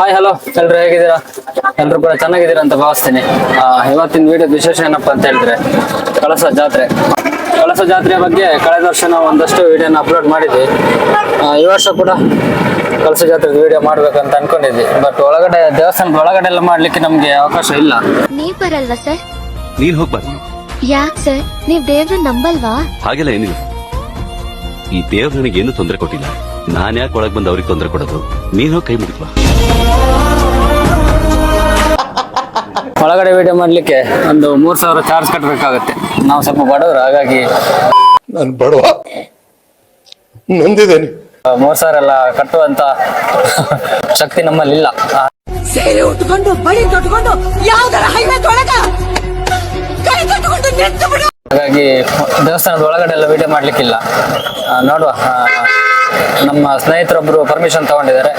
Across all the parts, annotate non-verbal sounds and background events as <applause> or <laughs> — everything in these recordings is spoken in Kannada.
ಹಾಯ್ ಹಲೋ ಎಲ್ರು ಹೇಗಿದ್ದೀರಾ? ಎಲ್ರು ಕೂಡ ಚೆನ್ನಾಗಿದ್ದೀರಾ ಅಂತ ಭಾವಿಸ್ತೀನಿ. ಆ, ಇವತ್ತಿನ ವಿಡಿಯೋದ ವಿಶೇಷ ಏನಪ್ಪ ಅಂತ ಹೇಳಿದ್ರೆ ಕಳಸ ಜಾತ್ರೆ. ಕಳಸ ಜಾತ್ರೆಯ ಬಗ್ಗೆ ಕಳೆದ ವರ್ಷ ನಾವು ಒಂದಷ್ಟು ವಿಡಿಯೋನ ಅಪ್ಲೋಡ್ ಮಾಡಿದ್ವಿ. ಆ, ಈ ವರ್ಷ ಕೂಡ ಕಳಸ ಜಾತ್ರೆ ವಿಡಿಯೋ ಮಾಡ್ಬೇಕಂತ ಅನ್ಕೊಂಡಿದ್ವಿ. ಬಟ್ ಒಳಗಡೆ ದೇವಸ್ಥಾನದ ಒಳಗಡೆ ಎಲ್ಲ ಮಾಡ್ಲಿಕ್ಕೆ ನಮ್ಗೆ ಅವಕಾಶ ಇಲ್ಲ. ನೀವ್ ಬರಲ್ವಾ ಸರ್? ನೀನ್ ಹೋಗ್ಬಾರ್ದು ಯಾಕ್ ಸರ್? ನೀವ್ ದೇವ್ರ ನಂಬಲ್ವಾ? ಹಾಗೆಲ್ಲ ಏನಿಲ್ಲ. ಈ ದೇವ್ರ ನನಗೇನು ತೊಂದರೆ ಕೊಟ್ಟಿಲ್ಲ. ನಾನ್ ಯಾಕೆ ಒಳಗ್ ಬಂದು ಅವ್ರಿಗೆ ತೊಂದರೆ ಕೊಡೋದು? ನೀನು ಕೈ ಮುಗಿದ್ವಾ ಒಳಗಡೆ ವಿಡಿಯೋ ಮಾಡ್ಲಿಕ್ಕೆ ಒಂದು ಮೂರ್ ಸಾವಿರ ಚಾರ್ಜ್ ಕಟ್ಟಬೇಕಾಗತ್ತೆ ನಾವು ಸ್ವಲ್ಪ ಬಡವರು ಹಾಗಾಗಿ ನಾನು ಬಡವ? ನೊಂದಿದ್ದೇನೆ. ಆ, ಮೂರ್ ಸಾವಿರ ಎಲ್ಲ ಕಟ್ಟುವಂತ ಶಕ್ತಿ ನಮ್ಮಲ್ಲಿ ಇಲ್ಲ. ಆ, ಸೀರೆ ಉಟ್ಕೊಂಡು ಬಳಿ ತೊಟ್ಕೊಂಡು ಯಾವ್ದಾರ ಹೈವೇ ತೊಳಗ? ಕೈ ಕಟ್ಕೊಂಡು ನಿಂತು ಬಿಡು ಹಾಗಾಗಿ ದೇವಸ್ಥಾನದ ಒಳಗಡೆ ಎಲ್ಲ ವಿಡಿಯೋ ಮಾಡ್ಲಿಕ್ಕಿಲ್ಲ. ಆ, ನೋಡುವ. ಆ, ನಮ್ಮ ಸ್ನೇಹಿತರೊಬ್ಬರು ಪರ್ಮಿಷನ್ ತಗೊಂಡಿದ್ದಾರೆ.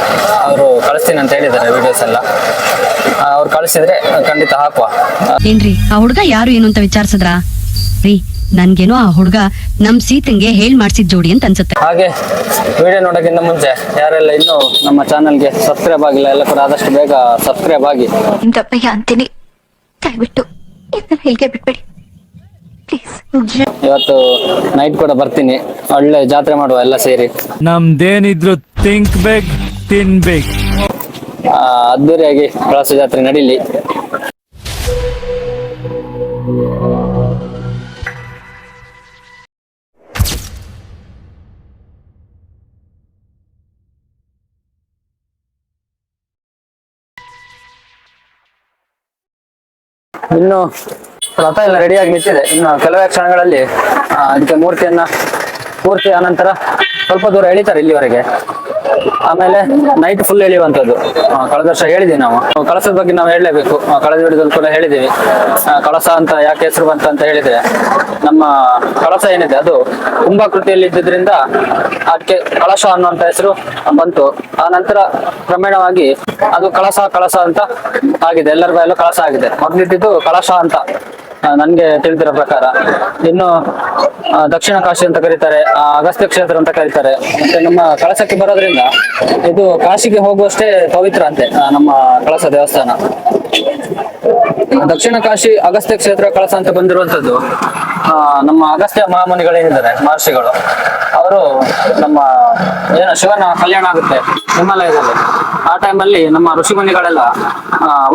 ಅವರು ಕಳಿಸ್ತೀನಿ ಅಂತ ಹೇಳಿದ್ದಾರೆ ವಿಡಿಯೋಸ್ ಎಲ್ಲ. ಅವ್ರು ಕಳಿಸಿದ್ರೆ ಖಂಡಿತ ಹಾಕುವ. ಏನ್ರಿ ಆ ಹುಡುಗ ಯಾರು ಏನು ಅಂತ ವಿಚಾರಿಸಿದ್ರ? ರೀ ನನ್ಗೇನೋ ಆ ಹುಡ್ಗ ನಮ್ ಸೀತಂಗೆ ಹೇಳ್ ಮಾಡ್ಸಿದ್ ಜೋಡಿ ಅಂತ ಅನ್ಸುತ್ತೆ. ಹಾಗೆ ವಿಡಿಯೋ ನೋಡೋಕ್ಕಿಂತ ಮುಂಚೆ ಯಾರೆಲ್ಲ ಇನ್ನು ನಮ್ಮ ಚಾನಲ್ಗೆ ಸಬ್ಸ್ಕ್ರೈಬ್ ಆಗಿಲ್ಲ ಎಲ್ಲ ಕೂಡ ಆದಷ್ಟು ಬೇಗ ಸಬ್ಸ್ಕ್ರೈಬ್ ಆಗಿ. ನಿಮ್ ಅಂತೀನಿ. ದಯವಿಟ್ಟು ಬಿಟ್ಬಿಡಿ. ಪ್ಲೀಸ್ ಇವತ್ತು ನೈಟ್ ಕೂಡ ಬರ್ತೀನಿ. ಒಳ್ಳೆ ಜಾತ್ರೆ ಮಾಡುವ ಎಲ್ಲ ಸೇರಿ. ನಮ್ದೇನಿದ್ರು ತಿಂಕ್ ಬೇಕ್ ತಿನ್ಬೇಕು ಆ, ಅದ್ದೂರಿಯಾಗಿ ಪ್ರವಾಸ ಜಾತ್ರೆ ನಡೀಲಿ. ಇನ್ನು ರಥ ಎಲ್ಲ ರೆಡಿಯಾಗಿ ನಿಂತಿದೆ. ಇನ್ನು ಕೆಲವೇ ಕ್ಷಣಗಳಲ್ಲಿ ಅದಕ್ಕೆ ಮೂರ್ತಿಯನ್ನ ಪೂರ್ತಿ ಆನಂತರ ಸ್ವಲ್ಪ ದೂರ ಎಳಿತಾರೆ ಇಲ್ಲಿವರೆಗೆ. ಆಮೇಲೆ ನೈಟ್ ಫುಲ್ ಎಳೆಯುವಂಥದ್ದು. ಕಳೆದ ವರ್ಷ ಹೇಳಿದ್ದೀವಿ ನಾವು. ಕಳಸದ ಬಗ್ಗೆ ನಾವು ಹೇಳಲೇಬೇಕು. ಕಳೆದ ವಿಡಿಯೋದಲ್ಲಿ ಕೂಡ ಹೇಳಿದ್ದೀವಿ ಕಳಸ ಅಂತ ಯಾಕೆ ಹೆಸರು ಬಂತ ಅಂತ ಹೇಳಿದ್ರೆ, ನಮ್ಮ ಕಳಸ ಏನಿದೆ, ಅದು ಕುಂಭಾಕೃತಿಯಲ್ಲಿ ಇದ್ದಿದ್ರಿಂದ ಅದಕ್ಕೆ ಕಳಶ ಅನ್ನುವಂತ ಹೆಸರು ಬಂತು. ಆ ನಂತರ ಕ್ರಮೇಣವಾಗಿ ಅದು ಕಳಸ ಕಳಸ ಅಂತ ಆಗಿದೆ. ಎಲ್ಲರ ಬಾಯಲ್ಲೂ ಕಳಸ ಆಗಿದೆ. ಮೊದಲಿದ್ದು ಕಳಶ ಅಂತ. ನನ್ಗೆ ತಿಳಿದಿರೋ ಪ್ರಕಾರ, ಇನ್ನು ದಕ್ಷಿಣ ಕಾಶಿ ಅಂತ ಕರೀತಾರೆ ಅಗಸ್ತ್ಯ ಕ್ಷೇತ್ರ ಅಂತ ಕರೀತಾರೆ. ಮತ್ತೆ ನಮ್ಮ ಕಳಸಕ್ಕೆ ಬರೋದ್ರಿಂದ ಇದು ಕಾಶಿಗೆ ಹೋಗುವಷ್ಟೇ ಪವಿತ್ರ ಅಂತೆ ನಮ್ಮ ಕಳಸ ದೇವಸ್ಥಾನ. ದಕ್ಷಿಣ ಕಾಶಿ ಅಗಸ್ತ್ಯ ಕ್ಷೇತ್ರ ಕಳಸ ಅಂತ ಬಂದಿರುವಂತದ್ದು ನಮ್ಮ ಅಗಸ್ತ್ಯ ಮಹಾಮುನಿಗಳೇನಿದ್ದಾರೆ, ಮಹರ್ಷಿಗಳು, ಅವರು ನಮ್ಮ, ಏನು, ಶಿವನ ಕಲ್ಯಾಣ ಆಗುತ್ತೆ, ಹಿಮಾಲಯದಲ್ಲಿ. ಆ ಟೈಮಲ್ಲಿ ನಮ್ಮ ಋಷಿಮುನಿಗಳೆಲ್ಲ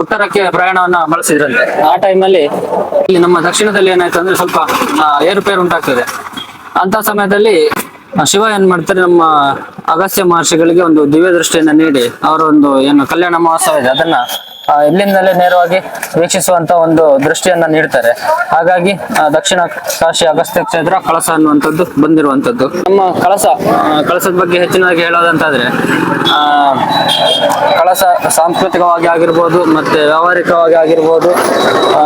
ಉತ್ತರಕ್ಕೆ ಪ್ರಯಾಣವನ್ನ ಬಳಸಿದ್ರಂತೆ. ಆ ಟೈಮಲ್ಲಿ ಇಲ್ಲಿ ನಮ್ಮ ದಕ್ಷಿಣದಲ್ಲಿ ಏನಾಯ್ತು ಅಂದ್ರೆ ಸ್ವಲ್ಪ ಏರುಪೇರು ಉಂಟಾಗ್ತದೆ. ಅಂತ ಸಮಯದಲ್ಲಿ ಶಿವ ಏನ್ ಮಾಡ್ತಾರೆ, ನಮ್ಮ ಅಗಸ್ತ್ಯ ಮಹರ್ಷಿಗಳಿಗೆ ಒಂದು ದಿವ್ಯ ದೃಷ್ಟಿಯನ್ನ ನೀಡಿ ಅವರ ಒಂದು ಏನು ಕಲ್ಯಾಣ ಮಹೋತ್ಸವ ಇದೆ, ಅದನ್ನ ಇಲ್ಲಿಂದಲೇ ನೇರವಾಗಿ ವೀಕ್ಷಿಸುವಂತ ಒಂದು ದೃಷ್ಟಿಯನ್ನ ನೀಡ್ತಾರೆ. ಹಾಗಾಗಿ ದಕ್ಷಿಣ ಕಾಶಿ ಅಗಸ್ತ್ಯ ಕ್ಷೇತ್ರ ಕಳಸ ಅನ್ನುವಂಥದ್ದು ಬಂದಿರುವಂತದ್ದು ನಮ್ಮ ಕಳಸ ಕಳಸದ ಬಗ್ಗೆ ಹೆಚ್ಚಿನದಾಗಿ ಹೇಳೋದಂತಾದ್ರೆ ಕಳಸ ಸಾಂಸ್ಕೃತಿಕವಾಗಿ ಆಗಿರ್ಬೋದು, ಮತ್ತೆ ವ್ಯಾವಹಾರಿಕವಾಗಿ ಆಗಿರ್ಬೋದು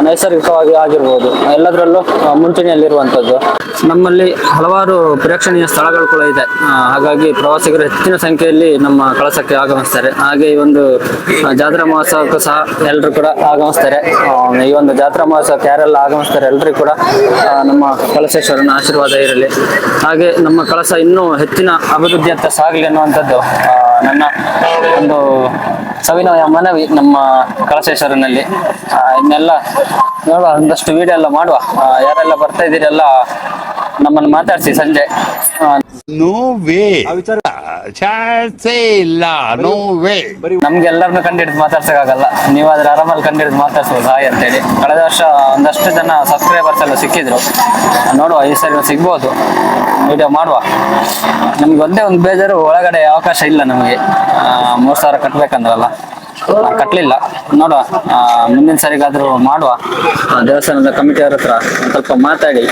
ನೈಸರ್ಗಿಕವಾಗಿ ಆಗಿರ್ಬೋದು, ಎಲ್ಲದರಲ್ಲೂ ಮುಂಚೂಣಿಯಲ್ಲಿರುವಂಥದ್ದು. ನಮ್ಮಲ್ಲಿ ಹಲವಾರು ಪ್ರೇಕ್ಷಣೀಯ ಸ್ಥಳಗಳು ಕೂಡ ಇದೆ. ಹಾಗಾಗಿ ಪ್ರವಾಸಿಗರು ಹೆಚ್ಚಿನ ಸಂಖ್ಯೆಯಲ್ಲಿ ನಮ್ಮ ಕಳಸಕ್ಕೆ ಆಗಮಿಸ್ತಾರೆ. ಹಾಗೆ ಈ ಒಂದು ಜಾತ್ರಾ ಮಹೋತ್ಸವಕ್ಕೂ ಎಲ್ಲರೂ ಕೂಡ ಆಗಮಿಸ್ತಾರೆ. ಈ ಒಂದು ಜಾತ್ರಾ ಮಹೋತ್ಸವ ಯಾರೆಲ್ಲ ಆಗಮಿಸ್ತಾರೆ ಎಲ್ಲರಿಗೂ ಕೂಡ ನಮ್ಮ ಕಳಸೇಶ್ವರನ ಆಶೀರ್ವಾದ ಇರಲಿ. ಹಾಗೆ ನಮ್ಮ ಕಳಸ ಇನ್ನೂ ಹೆಚ್ಚಿನ ಅಭಿವೃದ್ಧಿಯತ್ತ ಸಾಗಲಿ ಅನ್ನುವಂಥದ್ದು ನನ್ನ ಒಂದು ಸವಿನಯ ಮನವಿ ನಮ್ಮ ಕಳಸೇಶ್ವರನಲ್ಲಿ. ಇನ್ನೆಲ್ಲ ನೋಡುವ, ಒಂದಷ್ಟು ವಿಡಿಯೋ ಎಲ್ಲ ಮಾಡುವ. ಯಾರೆಲ್ಲ ಬರ್ತಾ ಇದ್ದೀರೆಲ್ಲ ನಮ್ಮನ್ನು ಮಾತಾಡ್ಸಿ ಸಂಜೆ. ಆ, ನೋ ವೇ. ಚಾನ್ಸೇ ಇಲ್ಲ. No way. ನಮ್ಗೆ ಎಲ್ಲರನ್ನು ಕಂಡಿಡಿದು ಮಾತಾಡ್ಸಕ್ಕಾಗಲ್ಲ. ನೀವಾದ್ರೆ ಆರಾಮಲ್ಲಿ ಕಂಡಿಡಿದು ಮಾತಾಡ್ಸ್ಬೋದು. ಹಾಯ್ ಅಂತೇಳಿ. ಕಳೆದ ವರ್ಷ ಒಂದಷ್ಟು ಜನ ಸಬ್ಸ್ಕ್ರೈಬರ್ಸ್ ಎಲ್ಲ ಸಿಕ್ಕಿದ್ರು. ನೋಡುವ ಈ ಸರಿ ಸಿಗ್ಬೋದು. ವಿಡಿಯೋ ಮಾಡುವ. ನಮ್ಗೆ ಒಂದೇ ಒಂದು ಬೇಜಾರು ಒಳಗಡೆ ಅವಕಾಶ ಇಲ್ಲ ನಮಗೆ. ಮೂರು ಸಾವಿರ ಕಟ್ಬೇಕಂದ್ರಲ್ಲ. ಕಟ್ಲಿಲ್ಲ. ನೋಡುವ ಮುಂದಿನ ಸರಿಗಾದ್ರೂ ಮಾಡುವ. ದೇವಸ್ಥಾನದ ಕಮಿಟಿಯವ್ರ ಹತ್ರ ಸ್ವಲ್ಪ ಮಾತಾಡಿ.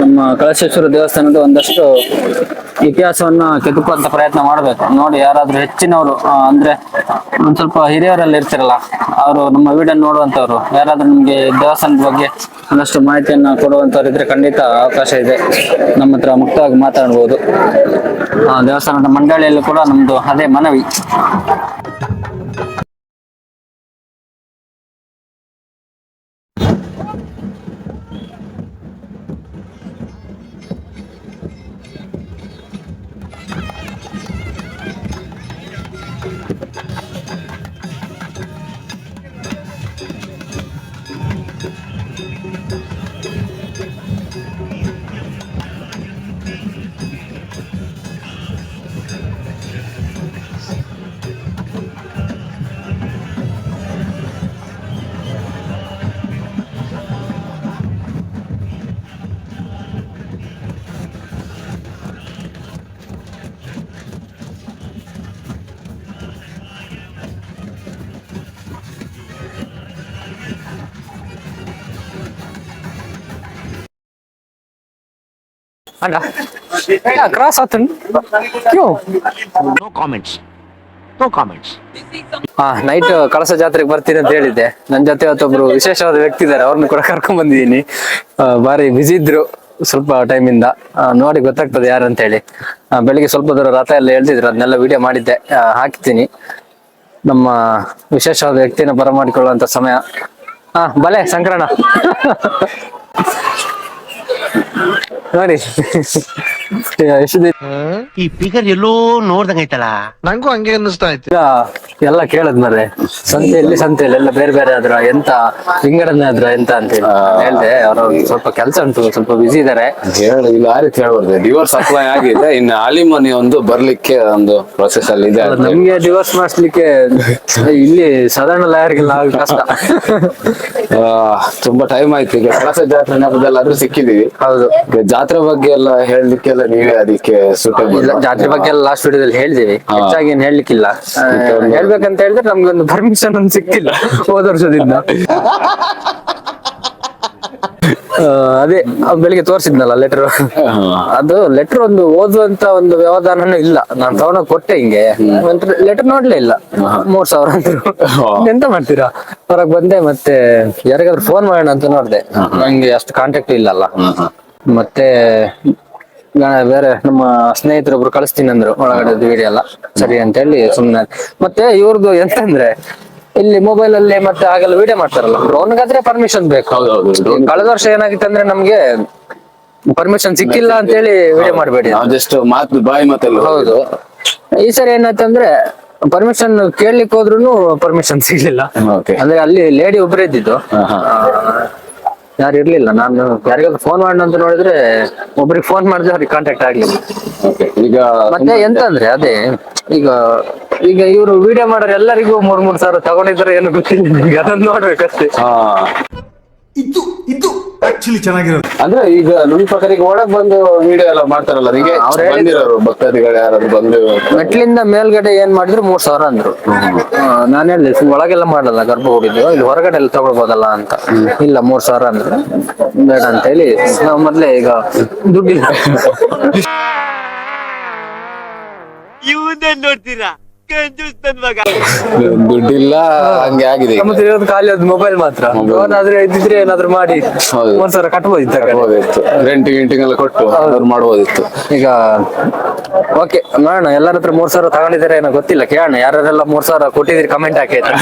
ನಮ್ಮ ಕಳಶೇಶ್ವರ ದೇವಸ್ಥಾನದ ಒಂದಷ್ಟು ಇತಿಹಾಸವನ್ನು ಕೆದಕುವಂತ ಪ್ರಯತ್ನ ಮಾಡ್ಬೇಕು. ನೋಡಿ, ಯಾರಾದ್ರೂ ಹೆಚ್ಚಿನವರು ಅಂದ್ರೆ ಒಂದ್ ಸ್ವಲ್ಪ ಹಿರಿಯವರಲ್ಲಿ ಇರ್ತಿರಲ್ಲ, ಅವರು ನಮ್ಮ ವಿಡಿಯೋ ನೋಡುವಂತವ್ರು, ಯಾರಾದ್ರೂ ನಿಮ್ಗೆ ದೇವಸ್ಥಾನದ ಬಗ್ಗೆ ಒಂದಷ್ಟು ಮಾಹಿತಿಯನ್ನ ಕೊಡುವಂತವ್ರು ಇದ್ರೆ ಖಂಡಿತ ಅವಕಾಶ ಇದೆ. ನಮ್ಮ ಹತ್ರ ಮುಕ್ತವಾಗಿ ಮಾತಾಡ್ಬೋದು. ದೇವಸ್ಥಾನದ ಮಂಡಳಿಯಲ್ಲೂ ಕೂಡ ನಮ್ದು ಅದೇ ಮನವಿ. ಅಣ್ಣ cross Q? Comments. No comments. ಹಾ ನೈಟ್ ಕಳಸ ಜಾತ್ರೆಗೆ ಬರ್ತೀನಿ ಅಂತ ಹೇಳಿದ್ದೆ. ನನ್ ಜೊತೆ ಒಬ್ರು ವಿಶೇಷವಾದ ವ್ಯಕ್ತಿ ಇದ್ದಾರೆ ಅವ್ರನ್ನ ಕೂಡ ಕರ್ಕೊಂಡ್ ಬಂದಿದ್ದೀನಿ ಬಾರಿ ಬಿಸಿ ಇದ್ರು ಸ್ವಲ್ಪ ಟೈಮ್ ಇಂದ. ಆ, ನೋಡಿ ಗೊತ್ತಾಗ್ತದೆ ಯಾರು ಅಂತ ಹೇಳಿ. ಬೆಳಿಗ್ಗೆ ಸ್ವಲ್ಪ ದೂರ ರಥ ಎಲ್ಲ ಹೇಳ್ತಿದ್ರು ಅದನ್ನೆಲ್ಲ ವಿಡಿಯೋ ಮಾಡಿದ್ದೆ. ಹಾಕ್ತೀನಿ. ನಮ್ಮ ವಿಶೇಷವಾದ ವ್ಯಕ್ತಿನ ಬರಮಾಡಿಕೊಳ್ಳುವಂತ ಸಮಯ. ಹಾ ಬಲೆ ಸಂಕ್ರಣ. ನೋಡಿ. ಎಷ್ಟು ಈ ಫಿಗರ್ ಎಲ್ಲೋ ನೋಡ್ದಂಗೈತಲ್ಲ ನಂಗೂ ಹಂಗೆ ಅನ್ನಿಸ್ತಾ ಇತ್ತು. ಎಲ್ಲ ಕೇಳದ್ ಮರ್ರೆ. ಸಂತೆಯಲ್ಲಿ ಸಂತೆಯಲ್ಲಿ ಎಲ್ಲ ಬೇರೆ ಬೇರೆ ಆದ್ರ ಎಂತ ವಿಂಗಡನೆ ಆದ್ರ ಎಂತ ಅಂತ ಹೇಳಿ. ಹೇಳ್ದೆ ಅವ್ರ ಸ್ವಲ್ಪ ಕೆಲಸ ಉಂಟು ಸ್ವಲ್ಪ ಬಿಸಿ ಇದಾರೆ. ಹೇಳಿ ಇಲ್ಲ ಆ ರೀತಿ ಹೇಳ್ಬಾರ್ದು. ಡಿವೋರ್ಸ್ ಅಪ್ಲೈ ಆಗಿದೆ. ಇನ್ನು ಆಲಿಮನಿ ಒಂದು ಬರ್ಲಿಕ್ಕೆ ಒಂದು ಪ್ರೊಸೆಸ್ ಅಲ್ಲಿ ಇದೆ ಅಂತ ಹೇಳಿ. ನಮ್ಗೆ ಡಿವೋರ್ಸ್ ಮಾಡಿಸ್ಲಿಕ್ಕೆ ಇಲ್ಲಿ ಸಾಧಾರಣ ಲಾಯರ್ಗೆಲ್ಲ ಆಗ ಕಷ್ಟ. ಆ, ತುಂಬಾ ಟೈಮ್ ಆಯ್ತು. ಈಗ ಕಳಸ ಜಾತ್ರೆ ನೆಪದಲ್ಲಾದ್ರೂ ಸಿಕ್ಕಿದೀವಿ ಹೌದು. ಈಗ ಜಾತ್ರೆ ಬಗ್ಗೆ ಎಲ್ಲ ಹೇಳ್ಲಿಕ್ಕೆಲ್ಲ ನೀವೇ ಅದಕ್ಕೆ ಸುಟೇಬಲ್ ಜಾತ್ರೆ ಬಗ್ಗೆ ಎಲ್ಲ ಲಾಸ್ಟ್ ವಿಡಿಯೋದಲ್ಲಿ ಹೇಳ್ತೀವಿ ಹಾ. ಹೆಚ್ಚಾಗಿ ಏನ್ ಹೇಳ್ಲಿಕ್ಕಿಲ್ಲ. ಆ, ಹೇಳ್ಬೇಕಂತ ಹೇಳಿದ್ರೆ ನಮ್ಗೊಂದು ಪರ್ಮಿಷನ್ ಒಂದು ಸಿಕ್ಕಿಲ್ಲ ಹೋದ ವರ್ಷದಿಂದ. ಆ, ಅದೇ ಅವ್ನು ಬೆಳಿಗ್ಗೆ ತೋರಿಸಿದ್ನಲ್ಲ ಲೆಟರ್ ಅದು ಲೆಟರ್ ಒಂದು ಓದುವಂತ ಒಂದು ವ್ಯವಧಾನನೂ ಇಲ್ಲ. ನಾನು ತಗೊಂಡೋಗಿ ಕೊಟ್ಟೆ ಹಿಂಗೆ. ಲೆಟರ್ ನೋಡ್ಲೇ ಇಲ್ಲ. ಮೂರ್ ಸಾವಿರ ಅಂದ್ರು. ಎಂತ ಮಾಡ್ತೀರಾ? ಹೊರಗ್ ಬಂದೆ ಮತ್ತೆ ಯಾರಿಗಾದ್ರು ಫೋನ್ ಮಾಡೋಣ ಅಂತ ನೋಡ್ದೆ. ನಂಗೆ ಅಷ್ಟು ಕಾಂಟ್ಯಾಕ್ಟ್ ಇಲ್ಲಲ್ಲ. ಮತ್ತೆ ಬೇರೆ ನಮ್ಮ ಸ್ನೇಹಿತರೊಬ್ರು ಕಳಿಸ್ತೀನಿ ಅಂದ್ರು ಒಳಗಡೆ ವಿಡಿಯೋ ಎಲ್ಲ. ಸರಿ ಅಂತ ಹೇಳಿ ಸುಮ್ನೆ. ಮತ್ತೆ ಇವ್ರದ್ದು ಎಂತಂದ್ರೆ ಇಲ್ಲಿ ಮೊಬೈಲ್ ಅಲ್ಲಿ ಮತ್ತೆ ಹಾಗೆಲ್ಲ ವಿಡಿಯೋ ಮಾಡ್ತಾರಲ್ಲ ಡ್ರೋನ್ಗಾದ್ರೆ ಪರ್ಮಿಷನ್ ಬೇಕು. ಕಳೆದ ವರ್ಷ ಏನಾಗಿತ್ತು ಅಂದ್ರೆ ನಮ್ಗೆ ಪರ್ಮಿಷನ್ ಸಿಕ್ಕಿಲ್ಲ ಅಂತ ಹೇಳಿ ವಿಡಿಯೋ ಮಾಡಬೇಡಿ. ಜಸ್ಟ್ ಮಾತು ಬಾಯಿ ಮಾತಲ್ಲ ಹೌದು. ಈ ಸರಿ ಏನಾಯ್ತಂದ್ರೆ ಪರ್ಮಿಷನ್ ಕೇಳ್ಲಿಕ್ಕೆ ಹೋದ್ರು ಪರ್ಮಿಷನ್ ಸಿಗ್ಲಿಲ್ಲ. ಅಂದ್ರೆ ಅಲ್ಲಿ ಲೇಡಿ ಒಬ್ರೇ ಇದ್ದಿದ್ದು. ಯಾರು ಇರ್ಲಿಲ್ಲ. ನಾನು ಯಾರಿಗಾದ್ರು ಫೋನ್ ಮಾಡೋಣ ಅಂತ ನೋಡಿದ್ರೆ ಒಬ್ರಿಗೆ ಫೋನ್ ಮಾಡಿದ್ರೆ ಅವ್ರಿಗೆ ಕಾಂಟ್ಯಾಕ್ಟ್ ಆಗ್ಲಿಲ್ಲ. ಈಗ ಮತ್ತೆ ಎಂತ ಅಂದ್ರೆ ಅದೇ ಈಗ ಈಗ ಇವರು ವಿಡಿಯೋ ಮಾಡೋರು ಎಲ್ಲರಿಗೂ ಮೂರ್ ಮೂರ್ ಸಾವಿರ ತಗೊಂಡಿದ್ರೆ ಏನು ಗೊತ್ತಿಲ್ಲ. ಅದನ್ನ ನೋಡ್ಬೇಕಷ್ಟೇ. ಹಾ. ಇದು ಇದು ಆಕ್ಚುಲಿ ಚೆನ್ನಾಗಿರೋದು. ಅಂದ್ರೆ ಈಗ ನಮ್ ಪ್ರಕಾರ ಈಗ ಒಳಗ್ ಬಂದು ವಿಡಿಯೋ ಎಲ್ಲ ಮಾಡ್ತಾರಲ್ಲ ನಿಮಗೆ ಅವ್ರು ಬಂದಿರೋರು ಭಕ್ತಾದಿಗಳು ಯಾರಾದ್ರು ಬಂದು ಮೆಟ್ಲಿಂದ ಮೇಲ್ಗಡೆ ಏನ್ ಮಾಡಿದ್ರು ಮೂರ್ ಸಾವಿರ ಅಂದ್ರು. ನಾನು ಹೇಳಿದೆ ಒಳಗೆಲ್ಲ ಮಾಡಲ್ಲ ಗರ್ಭ ಗರ್ಭಗುಡಿದು. ಇಲ್ಲಿ ಹೊರಗಡೆ ಎಲ್ಲ ತಗೊಳ್ಬೋದಲ್ಲ ಅಂತ. ಇಲ್ಲ ಮೂರ್ ಸಾವಿರ ಅಂದ್ರೆ. ಬೇಡ ಅಂತ ಹೇಳಿ ನಾವು ಮೊದ್ಲೇ ಈಗ ದುಡ್ಡಿಲ್ಲ. ದುಡ್ಡಿಲ್ಲ ಹಂಗೆ ಆಗಿದೆ ಇರೋದು ಖಾಲಿ ಅದು ಮೊಬೈಲ್ ಮಾತ್ರ. ಆದ್ರೆ ಇದ್ದಿದ್ರೆ ಏನಾದ್ರು ಮಾಡಿ. ಹೌದು. ಮೂರ್ ಸಾವಿರ ಕಟ್ಬೋದಿತ್ತು ರೆಂಟ್ ಕಡೆ. ಮಾಡ್ಬೋದಿತ್ತು ರೆಂಟಿಂಗ್ ಗಿಂಟಿಂಗ್ ಎಲ್ಲ ಕೊಟ್ಟು ಅವ್ರು ಮಾಡ್ಬೋದಿತ್ತು. ಈಗ ಓಕೆ ನೋಡೋಣ ಎಲ್ಲರ ಹತ್ರ ಮೂರ್ ಸಾವಿರ ತಗೊಂಡಿದ್ದಾರೆ ಏನೋ ಗೊತ್ತಿಲ್ಲ. ಕೇಳೋಣ ಯಾರೆಲ್ಲ ಮೂರ್ ಸಾವಿರ ಕೊಟ್ಟಿದ್ರಿ ಕಮೆಂಟ್ ಹಾಕಿ ಆಯ್ತಾ?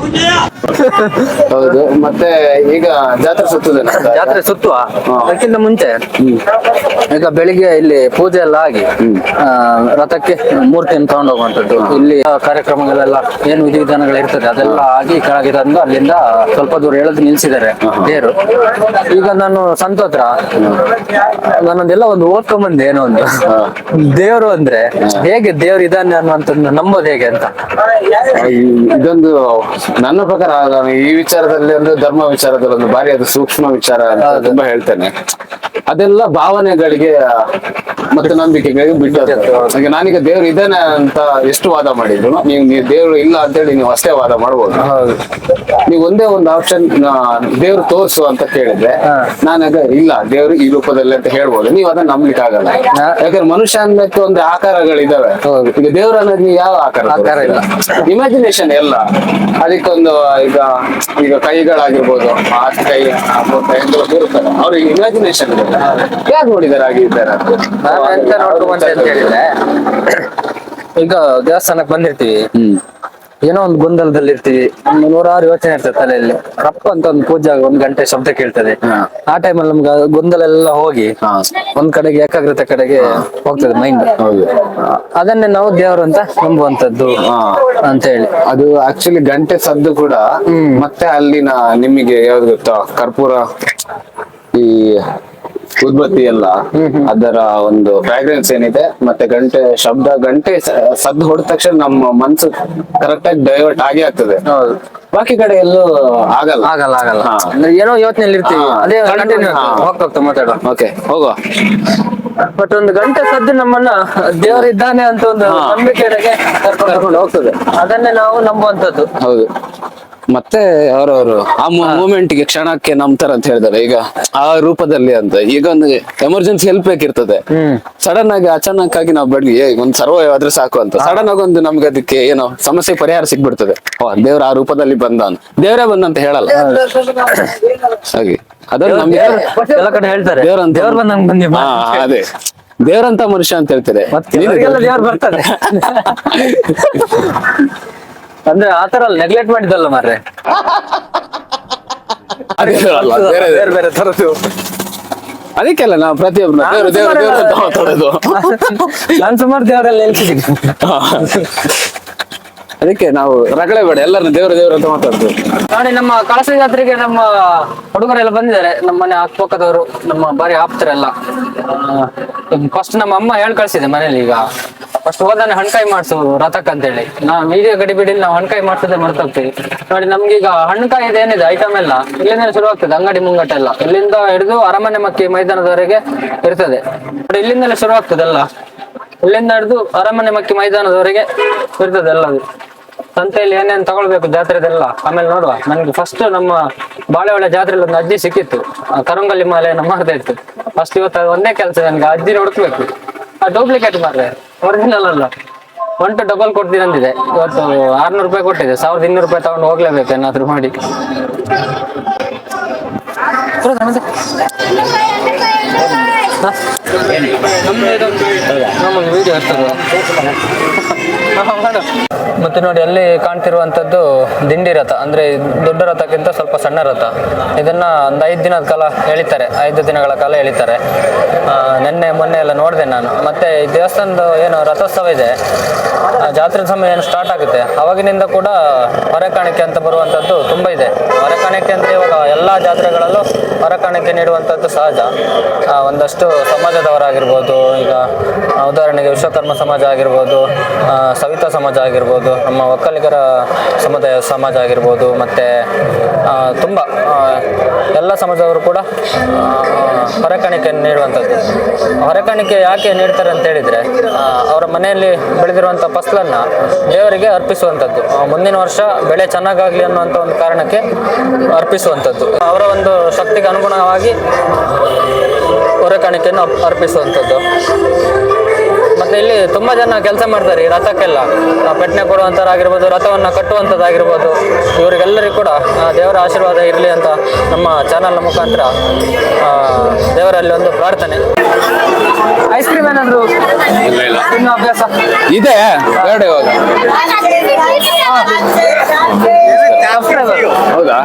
<laughs> ಹೌದು ಮತ್ತೆ ಈಗ ಜಾತ್ರೆ ಸುತ್ತದೆ ಜಾತ್ರೆ ಸುತ್ತುವ? ಅದಕ್ಕಿಂತ ಮುಂಚೆ? ಈಗ ಬೆಳಿಗ್ಗೆ ಇಲ್ಲಿ ಪೂಜೆ ಎಲ್ಲ ಆಗಿ ರಥಕ್ಕೆ ಮೂರ್ತಿಯನ್ನು ತಗೊಂಡು ಹೋಗುವಂತದ್ದು ಇಲ್ಲಿ ಕಾರ್ಯಕ್ರಮಗಳೆಲ್ಲ ಏನು ವಿಧಿವಿಧಾನಗಳು ಇರ್ತದೆ ಅದೆಲ್ಲ ಆಗಿ ಕೆಳಗೆ ತಂದು ಅಲ್ಲಿಂದ ಸ್ವಲ್ಪ ದೂರ ಎಳೆದು ನಿಲ್ಸಿದ್ದಾರೆ ದೇರು ಈಗ ನಾನು ಸಂತೋತ್ರ ನನ್ನೊಂದೆಲ್ಲ ನಾನೊಂದೆಲ್ಲ ಒಂದು ಓದ್ಕೊಂಬಂದೆ ಏನೋ ಒಂದು. ದೇವರು ಅಂದ್ರೆ ಹೇಗೆ ದೇವ್ರು ಇದ್ದಾನೆ ಅನ್ನುವಂಥದ್ದು ನಂಬೋದು ಹೇಗೆ ಅಂತ? ಇದೊಂದು ನನ್ನ ಪ್ರಕಾರ ನಾನು ಈ ವಿಚಾರದಲ್ಲಿ ಅಂದ್ರೆ ಧರ್ಮ ವಿಚಾರದಲ್ಲಿ ಒಂದು ಬಾರಿ ಅದು ಸೂಕ್ಷ್ಮ ವಿಚಾರ ಅಂತ ತುಂಬಾ ಹೇಳ್ತೇನೆ. ಅದೆಲ್ಲ ಭಾವನೆಗಳಿಗೆ ಮತ್ತೆ ನಂಬಿಕೆಗಳಿಗೆ ಬಿಟ್ಟು ನಾನೀಗ ದೇವ್ರು ಇದೇನೆ ಅಂತ ಎಷ್ಟು ವಾದ ಮಾಡಿದ್ರು ನೀವು ನೀವು ದೇವ್ರು ಇಲ್ಲ ಅಂತ ಹೇಳಿ ನೀವು ಅಷ್ಟೇ ವಾದ ಮಾಡ್ಬೋದು. ನೀವು ಒಂದೇ ಒಂದು ಆಪ್ಷನ್ ದೇವ್ರು ತೋರ್ಸು ಅಂತ ಕೇಳಿದ್ರೆ ನಾನಾಗ ಇಲ್ಲ ದೇವ್ರು ಈ ರೂಪದಲ್ಲಿ ಅಂತ ಹೇಳ್ಬೋದು. ನೀವು ಅದನ್ನ ನಂಬ್ಲಿಕ್ಕೆ ಆಗಲ್ಲ. ಯಾಕಂದ್ರೆ ಮನುಷ್ಯ ಅನ್ನಕ್ಕೆ ಒಂದು ಆಕಾರಗಳಿದಾವೆ. ಈಗ ದೇವ್ರ ಅನ್ನೋದು ನೀವು ಯಾವ ಆಕಾರ ಆಕಾರ ಇಲ್ಲ. ಇಮ್ಯಾಜಿನೇಷನ್ ಎಲ್ಲ. ಅದಕ್ಕೊಂದು ಈಗ ಈಗ ಕೈಗಳಾಗಿರ್ಬೋದು ಆ ಕೈ ಮೂರು ಕೈ ಅಂತ ಇರ್ತಾರೆ ಅವ್ರಿಗೆ ಇಮ್ಯಾಜಿನೇಷನ್ ಯಾಕೆ ನೋಡಿದಾರೆ ಆಗಿದ್ದಾರೆ ಅಂತ? ಹೇಳಿದ್ರೆ ಈಗ ದೇವಸ್ಥಾನಕ್ಕೆ ಬಂದಿರ್ತೀವಿ. ಏನೋ ಒಂದು ಗೊಂದಲದಲ್ಲಿ ಇರ್ತೀವಿ. ಒಂದು ನೂರಾರು ಯೋಚನೆ ಇರ್ತದೆ ತಲೆಯಲ್ಲಿ. ರಪ್ಪ ಅಂತ ಒಂದು ಪೂಜೆ ಒಂದ್ ಗಂಟೆ ಶಬ್ದ ಕೇಳ್ತದೆ. ಆ ಟೈಮಲ್ಲಿ ನಮ್ಗೆ ಆ ಗೊಂದಲ ಎಲ್ಲ ಹೋಗಿ ಒಂದ್ ಕಡೆಗೆ ಏಕಾಗ್ರತೆ ಕಡೆಗೆ ಹೋಗ್ತದೆ ಮೈಂಡ್ ಅದನ್ನೇ ನಾವು ದೇವರು ಅಂತ ನಂಬುವಂತದ್ದು ಅಂತ ಹೇಳಿ ಅದು ಆಕ್ಚುಲಿ ಗಂಟೆ ಸದ್ದು ಕೂಡ ಮತ್ತೆ ಅಲ್ಲಿನ ನಿಮಗೆ ಯಾವ್ದು ಗೊತ್ತಾ? ಕರ್ಪೂರ ಈ ಉದ್ಬತ್ತಿ ಎಲ್ಲ ಅದರ ಒಂದು ಫ್ರಾಗ್ರೆನ್ಸ್ ಏನಿದೆ ಮತ್ತೆ ಗಂಟೆ ಶಬ್ದ ಗಂಟೆ ಸದ್ದು ಹೊಡೆದ ತಕ್ಷಣ ನಮ್ಮ ಮನ್ಸು ಕರೆಕ್ಟ್ ಆಗಿ ಡೈವರ್ಟ್ ಆಗೇ ಆಗ್ತದೆ. ಬಾಕಿ ಕಡೆ ಎಲ್ಲೂ ಆಗಲ್ಲ. ಆಗಲ್ಲ ಆಗಲ್ಲ. ಅಂದ್ರೆ ಏನೋ ಯೋಚನೆಯಲ್ಲಿ ಇರ್ತೀವಿ. ಅದೇ ಕಂಟಿನ್ಯೂ ಹೋಗ್ತಾ ಹೋಗ್ತಾ ಓಕೆ ಹೋಗುವ. ಬಟ್ ಒಂದು ಗಂಟೆ ಸದ್ದು ನಮ್ಮನ್ನ ದೇವರಿದ್ದಾನೆ ಅಂತ ಒಂದು ನಂಬಿಕೆಡೆಗೆ ಕರ್ಕೊಂಡು ಹೋಗ್ತದೆ. ಅದನ್ನೇ ನಾವು ನಂಬುವಂತದ್ದು ಹೌದು. ಮತ್ತೆ ಅವರವರು ಆ ಮೂಮೆಂಟ್ಗೆ ಕ್ಷಣಕ್ಕೆ ನಂಬ್ತಾರೆ ಅಂತ ಹೇಳಿದಾರೆ ಈಗ ಆ ರೂಪದಲ್ಲಿ ಅಂತ. ಈಗ ಒಂದು ಎಮರ್ಜೆನ್ಸಿ ಹೆಲ್ಪ್ ಬೇಕಿರ್ತದೆ. ಸಡನ್ ಆಗಿ ಅಚಾನಕ್ ಆಗಿ ನಾವು ಬೆಳಗ್ಗೆ ಒಂದು ಸರ್ವೈವ್ ಆದ್ರೆ ಸಾಕು ಅಂತ. ಸಡನ್ ಆಗಿ ಒಂದು ನಮ್ಗೆ ಅದಕ್ಕೆ ಏನೋ ಸಮಸ್ಯೆ ಪರಿಹಾರ ಸಿಗ್ಬಿಡ್ತದೆ. ದೇವ್ರ ಆ ರೂಪದಲ್ಲಿ ಬಂದ ಅಂತ ದೇವ್ರೇ ಬಂದ ಅಂತ ಹೇಳಲ್ಲ. ಹಾಗೆ. ಅದನ್ನ ನಮ್ಗೆ ಹೇಳ್ತಾರೆ. ದೇವ್ರ ಅದೇ. ದೇವ್ರಂತ ಮನುಷ್ಯ ಅಂತ ಹೇಳ್ತಾರೆ. ಬರ್ತಾರೆ <laughs> ಅಂದ್ರೆ ಆತರ ನೆಗ್ಲೆಕ್ಟ್ ಮಾಡಿದ್ದಲ್ಲ ಮಾರ್ರೆ. ಅದೇ ಅಲ್ಲ, ಬೇರೆ ಬೇರೆ ಬೇರೆ ತರದ್ದು ಅದಕ್ಕೆಲ್ಲ ನಾವು ಪ್ರತಿಯೊಬ್ಬರು ದೇವ್ರು ದೇವ್ರು ದೇವ್ರು ಅಂತ ಮಾತಾಡೋದು ನಾನ್ ಸುಮಾರು ದೇವರಲ್ಲಿ ನೆನ್ಸಿದ್ದೀನಿ ಅದಕ್ಕೆ ನಾವು ರಗಳೆ ಬೇಡ, ಎಲ್ಲರನ್ನ ದೇವರ ದೇವರು ಅಂತ ಮಾತಾಡ್ತೀವಿ. ನೋಡಿ, ನಮ್ಮ ಕಳಸ ಜಾತ್ರೆಗೆ ನಮ್ಮ ಹುಡುಗರೆಲ್ಲ ಬಂದಿದ್ದಾರೆ. ನಮ್ಮ ಮನೆ ಅಕ್ಕಪಕ್ಕದವರು, ನಮ್ಮ ಬಾರಿ ಆಪ್ತರೆಲ್ಲ. ಫಸ್ಟ್ ನಮ್ಮ ಅಮ್ಮ ಹೇಳ್ ಕಳ್ಸಿದೆ ಮನೇಲಿ ಈಗ. ಫಸ್ಟ್ ಹೋದಾನೆ ಹಣ್ಕಾಯಿ ಮಾಡ್ಸು, ರಥಕ್ ಅಂತ ಹೇಳಿ ನಾವು ವಿಡಿಯೋ ಗಡಿಬಿಡಿ ನಾವು ಹಣ್ಕಾಯಿ ಮಾಡ್ಸೋದೇ ಮರ್ತೋಗ್ತೀವಿ. ನೋಡಿ, ನಮ್ಗೆ ಈಗ ಹಣ್ಕಾಯಿ ಏನಿದೆ ಐಟಮ್ ಎಲ್ಲ, ಇಲ್ಲಿಂದ ಶುರು ಆಗ್ತದೆ, ಅಂಗಡಿ ಮುಂಗಟ್ಟ ಎಲ್ಲ ಇಲ್ಲಿಂದ ಹಿಡಿದು ಅರಮನೆ ಮಕ್ಕಿ ಮೈದಾನದವರೆಗೆ ಇರ್ತದೆ. ನೋಡಿ, ಇಲ್ಲಿಂದಲೇ ಶುರು ಆಗ್ತದೆ ಎಲ್ಲ ಇಲ್ಲಿಂದ ಹಿಡಿದು ಅರಮನೆ ಮಕ್ಕಿ ಮೈದಾನದವರೆಗೆ ಇರ್ತದೆ ಎಲ್ಲದು ಸಂತೆಯಲ್ಲಿ ಏನೇನು ತಗೊಳ್ಬೇಕು ಜಾತ್ರೆದೆಲ್ಲ ಆಮೇಲೆ ನೋಡುವ. ನನ್ಗೆ ಫಸ್ಟ್ ನಮ್ಮ ಬಾಳೆಹೊಳೆ ಜಾತ್ರೆಯಲ್ಲಿ ಒಂದು ಅಜ್ಜಿ ಸಿಕ್ಕಿತ್ತು. ಕರಂಗಲ್ಲಿ ಮಾಲೆಯನ್ನು ಮಾಡ್ದೆ ಇತ್ತು. ಫಸ್ಟ್ ಇವತ್ತು ಒಂದೇ ಕೆಲಸ, ನನ್ಗೆ ಅಜ್ಜಿನ ಹುಡುಕ್ಬೇಕು. ಆ ಡೂಪ್ಲಿಕೇಟ್ ಮಾರ್ರೆ. ಒರಿಜಿನಲ್ ಅಲ್ಲ. ಒಂಟು ಡಬಲ್ ಕೊಡ್ತೀನಿ ಅಂದಿದೆ. ಇವತ್ತು ಆರ್ನೂರು ರೂಪಾಯಿ ಕೊಟ್ಟಿದೆ. ಸಾವಿರದ ಇನ್ನೂರು ರೂಪಾಯಿ ತಗೊಂಡು ಹೋಗ್ಲೇಬೇಕು ಏನಾದ್ರು ಮಾಡಿ. ಮತ್ತೆ? ನೋಡಿ, ಅಲ್ಲಿ ಕಾಣ್ತಿರುವಂತದ್ದು ದಿಂಡಿ ರಥ ಅಂದ್ರೆ ದೊಡ್ಡ ರಥಕ್ಕಿಂತ ಸ್ವಲ್ಪ ಸಣ್ಣ ರಥ. ಇದನ್ನ ಒಂದು ಐದು ದಿನದ ಕಾಲ ಎಳಿತಾರೆ, ಐದು ದಿನಗಳ ಕಾಲ ಎಳಿತಾರೆ. ನಿನ್ನೆ, ಮೊನ್ನೆ ಎಲ್ಲ ನೋಡಿದೆ ನಾನು. ಮತ್ತೆ ಈ ದೇವಸ್ಥಾನದ ಏನು ರಥೋತ್ಸವ ಇದೆ ಜಾತ್ರೆ ಸಮಯ ಏನು ಸ್ಟಾರ್ಟ್ ಆಗುತ್ತೆ, ಅವಾಗಿನಿಂದ ಕೂಡ ಹೊರೆಕಾಣಿಕೆ ಅಂತ ಬರುವಂತದ್ದು ತುಂಬಾ ಇದೆ. ಹೊರೆಕಾಣಿಕೆ ಅಂದ್ರೆ ಇವಾಗ ಎಲ್ಲಾ ಜಾತ್ರೆಗಳಲ್ಲೂ ಹೊರಕಾಣಿಕೆ ನೀಡುವಂಥದ್ದು ಸಹಜ. ಒಂದಷ್ಟು ಸಮಾಜದವರಾಗಿರ್ಬೋದು, ಈಗ ಉದಾಹರಣೆಗೆ ವಿಶ್ವಕರ್ಮ ಸಮಾಜ ಆಗಿರ್ಬೋದು ಸವಿತಾ ಸಮಾಜ ಆಗಿರ್ಬೋದು, ನಮ್ಮ ಒಕ್ಕಲಿಗರ ಸಮುದಾಯ ಸಮಾಜ ಆಗಿರ್ಬೋದು, ಮತ್ತು ತುಂಬ ಎಲ್ಲ ಸಮಾಜದವರು ಕೂಡ ಹೊರಕಾಣಿಕೆ ನೀಡುವಂಥದ್ದು. ಹೊರಕಾಣಿಕೆ ಯಾಕೆ ನೀಡ್ತಾರೆ ಅಂತ ಹೇಳಿದರೆ ಅವರ ಮನೆಯಲ್ಲಿ ಬೆಳೆದಿರುವಂಥ ಫಸಲನ್ನು ದೇವರಿಗೆ ಅರ್ಪಿಸುವಂಥದ್ದು. ಮುಂದಿನ ವರ್ಷ ಬೆಳೆ ಚೆನ್ನಾಗಾಗಲಿ ಅನ್ನುವಂಥ ಒಂದು ಕಾರಣಕ್ಕೆ ಅರ್ಪಿಸುವಂಥದ್ದು. ಅವರ ಒಂದು ಶಕ್ತಿಗೆ ಅನುಗುಣವಾಗಿ ಹೊರೆಕಾಣಿಕೆಯನ್ನು ಕಾಣಿಕೆಯನ್ನು ಅರ್ಪಿಸುವಂಥದ್ದು. ಮತ್ತು ಇಲ್ಲಿ ತುಂಬ ಜನ ಕೆಲಸ ಮಾಡ್ತಾರೆ ಈ ರಥಕ್ಕೆಲ್ಲ. ಪೆಟ್ನೆ ಕೊಡುವಂಥದ್ದಾಗಿರ್ಬೋದು ರಥವನ್ನು ಕಟ್ಟುವಂಥದ್ದಾಗಿರ್ಬೋದು ಇವರಿಗೆಲ್ಲರಿಗೂ ಕೂಡ ದೇವರ ಆಶೀರ್ವಾದ ಇರಲಿ ಅಂತ ನಮ್ಮ ಚಾನಲ್ನ ಮುಖಾಂತರ ಆ, ದೇವರಲ್ಲಿ ಒಂದು ಪ್ರಾರ್ಥನೆ. ಐಸ್ ಕ್ರೀಮ್ ಏನಾದರೂ ಅಭ್ಯಾಸ? ಇದೆ ಬೇಡ ಇವಾಗ. ಹೌದಾ?